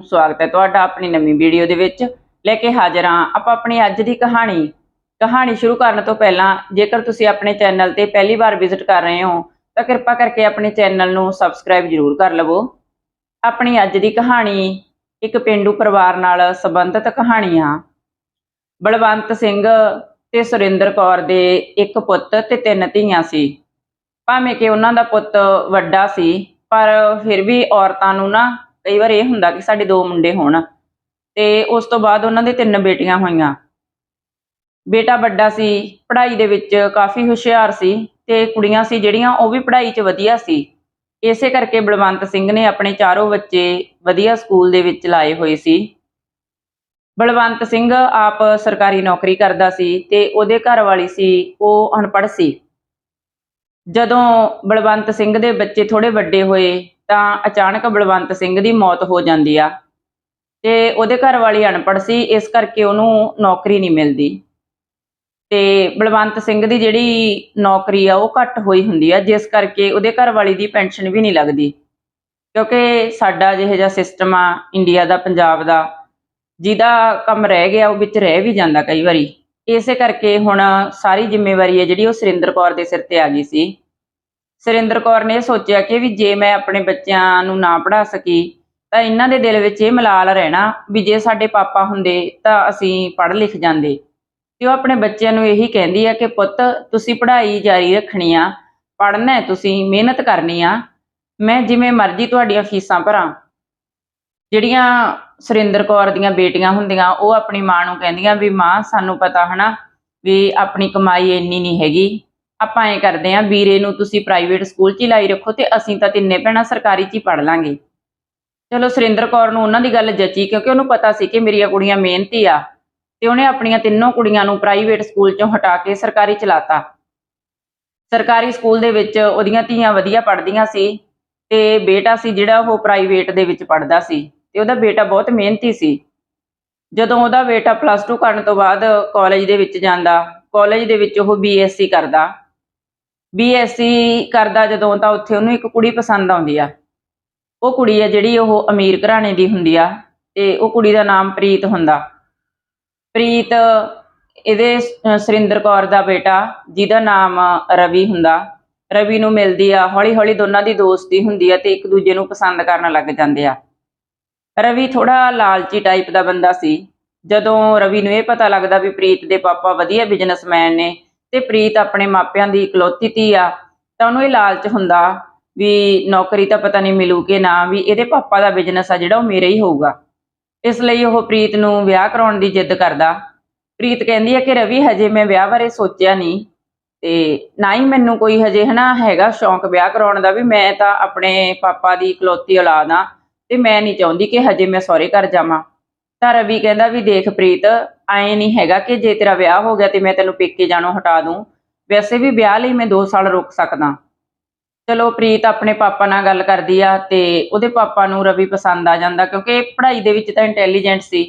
ਸਵਾਗਤ ਹੈ ਤੁਹਾਡਾ ਆਪਣੀ ਨਵੀਂ ਵੀਡੀਓ ਦੇ ਵਿੱਚ। ਲੈ ਕੇ ਹਾਜ਼ਰ ਹਾਂ ਆਪਾਂ ਆਪਣੀ ਅੱਜ ਦੀ ਕਹਾਣੀ। ਕਹਾਣੀ ਸ਼ੁਰੂ ਕਰਨ ਤੋਂ ਪਹਿਲਾਂ ਜੇਕਰ ਤੁਸੀਂ ਆਪਣੇ ਚੈਨਲ ਤੇ ਪਹਿਲੀ ਵਾਰ ਵਿਜ਼ਿਟ ਕਰ ਰਹੇ ਹੋ, ਤਾਂ ਕਿਰਪਾ ਕਰਕੇ ਆਪਣੇ ਚੈਨਲ ਨੂੰ ਸਬਸਕ੍ਰਾਈਬ ਜ਼ਰੂਰ ਕਰ ਲਵੋ। ਆਪਣੀ ਅੱਜ ਦੀ ਕਹਾਣੀ ਇੱਕ ਪਿੰਡੂ ਪਰਿਵਾਰ ਨਾਲ ਸੰਬੰਧਿਤ ਕਹਾਣੀ ਆ। ਬਲਵੰਤ ਸਿੰਘ ਤੇ ਸੁਰਿੰਦਰ ਕੌਰ ਦੇ ਇੱਕ ਪੁੱਤ ਤੇ ਤਿੰਨ ਧੀਆਂ ਸੀ। ਭਾਵੇਂ ਕਿ ਉਹਨਾਂ ਦਾ ਪੁੱਤ ਵੱਡਾ ਸੀ, ਪਰ ਫਿਰ ਵੀ ਔਰਤਾਂ ਨੂੰ ਨਾ ਕਈ ਵਾਰ ਇਹ ਹੁੰਦਾ ਕਿ ਸਾਡੇ ਦੋ ਮੁੰਡੇ ਹੋਣ ਤੇ ਉਸ ਤੋਂ ਬਾਅਦ ਉਹਨਾਂ ਦੇ ਤਿੰਨ ਬੇਟੀਆਂ ਹੋਈਆਂ। ਬੇਟਾ ਵੱਡਾ ਸੀ, ਪੜ੍ਹਾਈ ਦੇ ਵਿੱਚ ਕਾਫੀ ਹੁਸ਼ਿਆਰ ਸੀ ਤੇ ਕੁੜੀਆਂ ਸੀ ਜਿਹੜੀਆਂ ਉਹ ਵੀ ਪੜ੍ਹਾਈ 'ਚ ਵਧੀਆ ਸੀ। ਇਸੇ ਕਰਕੇ ਬਲਵੰਤ ਸਿੰਘ ਨੇ ਆਪਣੇ ਚਾਰੋਂ ਬੱਚੇ ਵਧੀਆ ਸਕੂਲ ਦੇ ਵਿੱਚ ਲਾਏ ਹੋਏ ਸੀ। ਬਲਵੰਤ ਸਿੰਘ ਆਪ ਸਰਕਾਰੀ ਨੌਕਰੀ ਕਰਦਾ ਸੀ ਤੇ ਉਹਦੇ ਘਰ ਵਾਲੀ ਸੀ, ਉਹ ਅਨਪੜ੍ਹ ਸੀ। ਜਦੋਂ ਬਲਵੰਤ ਸਿੰਘ ਦੇ ਬੱਚੇ ਥੋੜੇ ਵੱਡੇ ਹੋਏ ਤਾਂ ਅਚਾਨਕ ਬਲਵੰਤ ਸਿੰਘ ਦੀ ਮੌਤ ਹੋ ਜਾਂਦੀ ਆ। ਤੇ ਉਹਦੇ ਘਰ ਵਾਲੀ ਅਨਪੜ੍ਹ ਸੀ, ਇਸ ਕਰਕੇ ਉਹਨੂੰ ਨੌਕਰੀ ਨਹੀਂ ਮਿਲਦੀ। ਤੇ ਬਲਵੰਤ ਸਿੰਘ ਦੀ ਜਿਹੜੀ ਨੌਕਰੀ ਆ, ਉਹ ਘੱਟ ਹੋਈ ਹੁੰਦੀ ਆ, ਜਿਸ ਕਰਕੇ ਉਹਦੇ ਘਰ ਵਾਲੀ ਦੀ ਪੈਨਸ਼ਨ ਵੀ ਨਹੀਂ ਲੱਗਦੀ। ਕਿਉਂਕਿ ਸਾਡਾ ਜਿਹੋ ਜਿਹਾ ਸਿਸਟਮ ਆ ਇੰਡੀਆ ਦਾ, ਪੰਜਾਬ ਦਾ, ਜਿਹਦਾ ਕੰਮ ਰਹਿ ਗਿਆ, ਉਹ ਵਿੱਚ ਰਹਿ ਵੀ ਜਾਂਦਾ ਕਈ ਵਾਰੀ। ਇਸੇ ਕਰਕੇ ਹੁਣ ਸਾਰੀ ਜ਼ਿੰਮੇਵਾਰੀ ਹੈ ਜਿਹੜੀ ਉਹ ਸੁਰਿੰਦਰ ਕੌਰ ਦੇ ਸਿਰ ਤੇ ਆ ਗਈ ਸੀ। ਸੁਰਿੰਦਰ ਕੌਰ ਨੇ ਇਹ ਸੋਚਿਆ ਕਿ ਵੀ ਜੇ ਮੈਂ ਆਪਣੇ ਬੱਚਿਆਂ ਨੂੰ ਨਾ ਪੜ੍ਹਾ ਸਕੀ, ਤਾਂ ਇਹਨਾਂ ਦੇ ਦਿਲ ਵਿੱਚ ਇਹ ਮਲਾਲ ਰਹਿਣਾ ਵੀ ਜੇ ਸਾਡੇ ਪਾਪਾ ਹੁੰਦੇ ਤਾਂ ਅਸੀਂ ਪੜ੍ਹ ਲਿਖ ਜਾਂਦੇ। ਤੇ ਉਹ ਆਪਣੇ ਬੱਚਿਆਂ ਨੂੰ ਇਹੀ ਕਹਿੰਦੀ ਆ ਕਿ ਪੁੱਤ, ਤੁਸੀਂ ਪੜ੍ਹਾਈ ਜਾਰੀ ਰੱਖਣੀ ਆ, ਪੜ੍ਹਨਾ ਹੈ ਤੁਸੀਂ, ਮਿਹਨਤ ਕਰਨੀ ਆ, ਮੈਂ ਜਿਵੇਂ ਮਰਜ਼ੀ ਤੁਹਾਡੀਆਂ ਫੀਸਾਂ ਭਰਾਂ। ਜਿਹੜੀਆਂ ਸੁਰਿੰਦਰ ਕੌਰ ਦੀਆਂ ਬੇਟੀਆਂ ਹੁੰਦੀਆਂ, ਉਹ ਆਪਣੀ ਮਾਂ ਨੂੰ ਕਹਿੰਦੀਆਂ ਵੀ, ਮਾਂ, ਸਾਨੂੰ ਪਤਾ ਹਨਾ ਵੀ ਆਪਣੀ ਕਮਾਈ ਇੰਨੀ ਨਹੀਂ ਹੈਗੀ ਆਪਾਂ ਐ ਕਰਦੇ ਆਂ, ਵੀਰੇ ਨੂੰ ਤੁਸੀਂ ਪ੍ਰਾਈਵੇਟ ਸਕੂਲ 'ਚ ਹੀ ਲਾਈ ਰੱਖੋ ਤੇ ਅਸੀਂ ਤਾਂ ਤਿੰਨੇ ਭੈਣਾਂ ਸਰਕਾਰੀ 'ਚ ਹੀ ਪੜ ਲਾਂਗੇ। ਚਲੋ ਸੁਰਿੰਦਰ ਕੌਰ ਨੂੰ ਉਹਨਾਂ ਦੀ ਗੱਲ ਜੱਚੀ ਕਿਉਂਕਿ ਉਹਨੂੰ ਪਤਾ ਸੀ ਕਿ ਮੇਰੀਆਂ ਕੁੜੀਆਂ ਮਿਹਨਤੀ ਆ ਤੇ ਉਹਨੇ ਆਪਣੀਆਂ ਤਿੰਨੋਂ ਕੁੜੀਆਂ ਨੂੰ ਪ੍ਰਾਈਵੇਟ ਸਕੂਲ 'ਚੋਂ ਹਟਾ ਕੇ ਸਰਕਾਰੀ ਚ ਲਾਤਾ। ਸਰਕਾਰੀ ਸਕੂਲ ਦੇ ਵਿੱਚ ਉਹਦੀਆਂ ਧੀਆਂ ਵਧੀਆ ਪੜ੍ਹਦੀਆਂ ਸੀ ਤੇ ਬੇਟਾ ਸੀ ਜਿਹੜਾ ਉਹ ਪ੍ਰਾਈਵੇਟ ਦੇ ਵਿੱਚ ਪੜ੍ਹਦਾ ਸੀ ਤੇ ਉਹਦਾ ਬੇਟਾ ਬਹੁਤ ਮਿਹਨਤੀ ਸੀ। ਜਦੋਂ ਉਹਦਾ ਬੇਟਾ ਪਲੱਸ 2 ਕਰਨ ਤੋਂ ਬਾਅਦ ਕਾਲਜ ਦੇ ਵਿੱਚ ਜਾਂਦਾ ਕਾਲਜ ਦੇ ਵਿੱਚ ਉਹ ਬੀਐਸਸੀ ਕਰਦਾ ਬੀਐਸਸੀ ਕਰਦਾ ਜਦੋਂ ਤਾਂ ਉੱਥੇ ਉਹਨੂੰ ਇੱਕ ਕੁੜੀ ਪਸੰਦ ਆਉਂਦੀ ਆ। ਉਹ ਕੁੜੀ ਆ ਜਿਹੜੀ ਉਹ ਅਮੀਰ ਘਰਾਣੇ ਦੀ ਹੁੰਦੀ ਆ ਤੇ ਉਹ ਕੁੜੀ ਦਾ ਨਾਮ ਪ੍ਰੀਤ ਹੁੰਦਾ। ਪ੍ਰੀਤ ਇਹਦੇ ਅਹ ਸੁਰਿੰਦਰ ਕੌਰ ਦਾ ਬੇਟਾ, ਜਿਹਦਾ ਨਾਮ ਰਵੀ ਹੁੰਦਾ। ਰਵੀ ਨੂੰ ਮਿਲਦੀ ਆ ਹੌਲੀ ਹੌਲੀ ਦੋਨਾਂ ਦੀ ਦੋਸਤੀ ਹੁੰਦੀ ਆ ਤੇ ਇੱਕ ਦੂਜੇ ਨੂੰ ਪਸੰਦ ਕਰਨ ਲੱਗ ਜਾਂਦੇ ਆ। ਰਵੀ ਥੋੜਾ ਲਾਲਚੀ ਟਾਈਪ ਦਾ ਬੰਦਾ ਸੀ। ਜਦੋਂ ਰਵੀ ਨੂੰ ਇਹ ਪਤਾ ਲੱਗਦਾ ਵੀ ਪ੍ਰੀਤ ਦੇ ਪਾਪਾ ਵਧੀਆ ਬਿਜ਼ਨਸਮੈਨ ਨੇ ਤੇ ਪ੍ਰੀਤ ਆਪਣੇ ਮਾਪਿਆਂ ਦੀ ਇਕਲੌਤੀ ਧੀ ਆ, ਤਾਂ ਉਹਨੂੰ ਇਹ ਲਾਲਚ ਹੁੰਦਾ ਵੀ ਨੌਕਰੀ ਤਾਂ ਪਤਾ ਨਹੀਂ ਮਿਲੂ ਕਿ ਨਾ, ਵੀ ਇਹਦੇ ਪਾਪਾ ਦਾ ਬਿਜ਼ਨਸ ਆ ਜਿਹੜਾ ਉਹ ਮੇਰੇ ਹੀ ਹੋਊਗਾ। ਇਸ ਲਈ ਉਹ ਪ੍ਰੀਤ ਨੂੰ ਵਿਆਹ ਕਰਾਉਣ ਦੀ ਜਿੱਦ ਕਰਦਾ। ਪ੍ਰੀਤ ਕਹਿੰਦੀ ਹੈ ਕਿ ਰਵੀ, ਹਜੇ ਮੈਂ ਵਿਆਹ ਬਾਰੇ ਸੋਚਿਆ ਨਹੀਂ ਤੇ ਨਾ ਹੀ ਮੈਨੂੰ ਕੋਈ ਹਜੇ ਹਨਾ ਹੈਗਾ ਸ਼ੌਂਕ ਵਿਆਹ ਕਰਾਉਣ ਦਾ ਵੀ ਮੈਂ ਤਾਂ ਆਪਣੇ ਪਾਪਾ ਦੀ ਇਕਲੌਤੀ ਔਲਾਦ ਆ ਤੇ ਮੈਂ ਨਹੀਂ ਚਾਹੁੰਦੀ ਕਿ ਹਜੇ ਮੈਂ ਸਹੁਰੇ ਘਰ ਜਾਵਾਂ। ਤਾਂ ਰਵੀ ਕਹਿੰਦਾ ਵੀ ਦੇਖ ਪ੍ਰੀਤ ਐ ਨਹੀਂ ਹੈਗਾ ਕਿ ਜੇ ਤੇਰਾ ਵਿਆਹ ਹੋ ਗਿਆ ਤੇ ਮੈਂ ਤੈਨੂੰ ਪੇਕੇ ਜਾਣੋਂ ਹਟਾ ਦੂੰ। ਵੈਸੇ ਵੀ ਵਿਆਹ ਲਈ ਮੈਂ 2 ਸਾਲ ਰੁਕ ਸਕਦਾ। ਚਲੋ, ਪ੍ਰੀਤ ਆਪਣੇ ਪਾਪਾ ਨਾਲ ਗੱਲ ਕਰਦੀ ਆ ਤੇ ਉਹਦੇ ਪਾਪਾ ਨੂੰ ਰਵੀ ਪਸੰਦ ਆ ਜਾਂਦਾ ਕਿਉਂਕਿ ਪੜ੍ਹਾਈ ਦੇ ਵਿੱਚ ਤਾਂ ਇੰਟੈਲੀਜੈਂਟ ਸੀ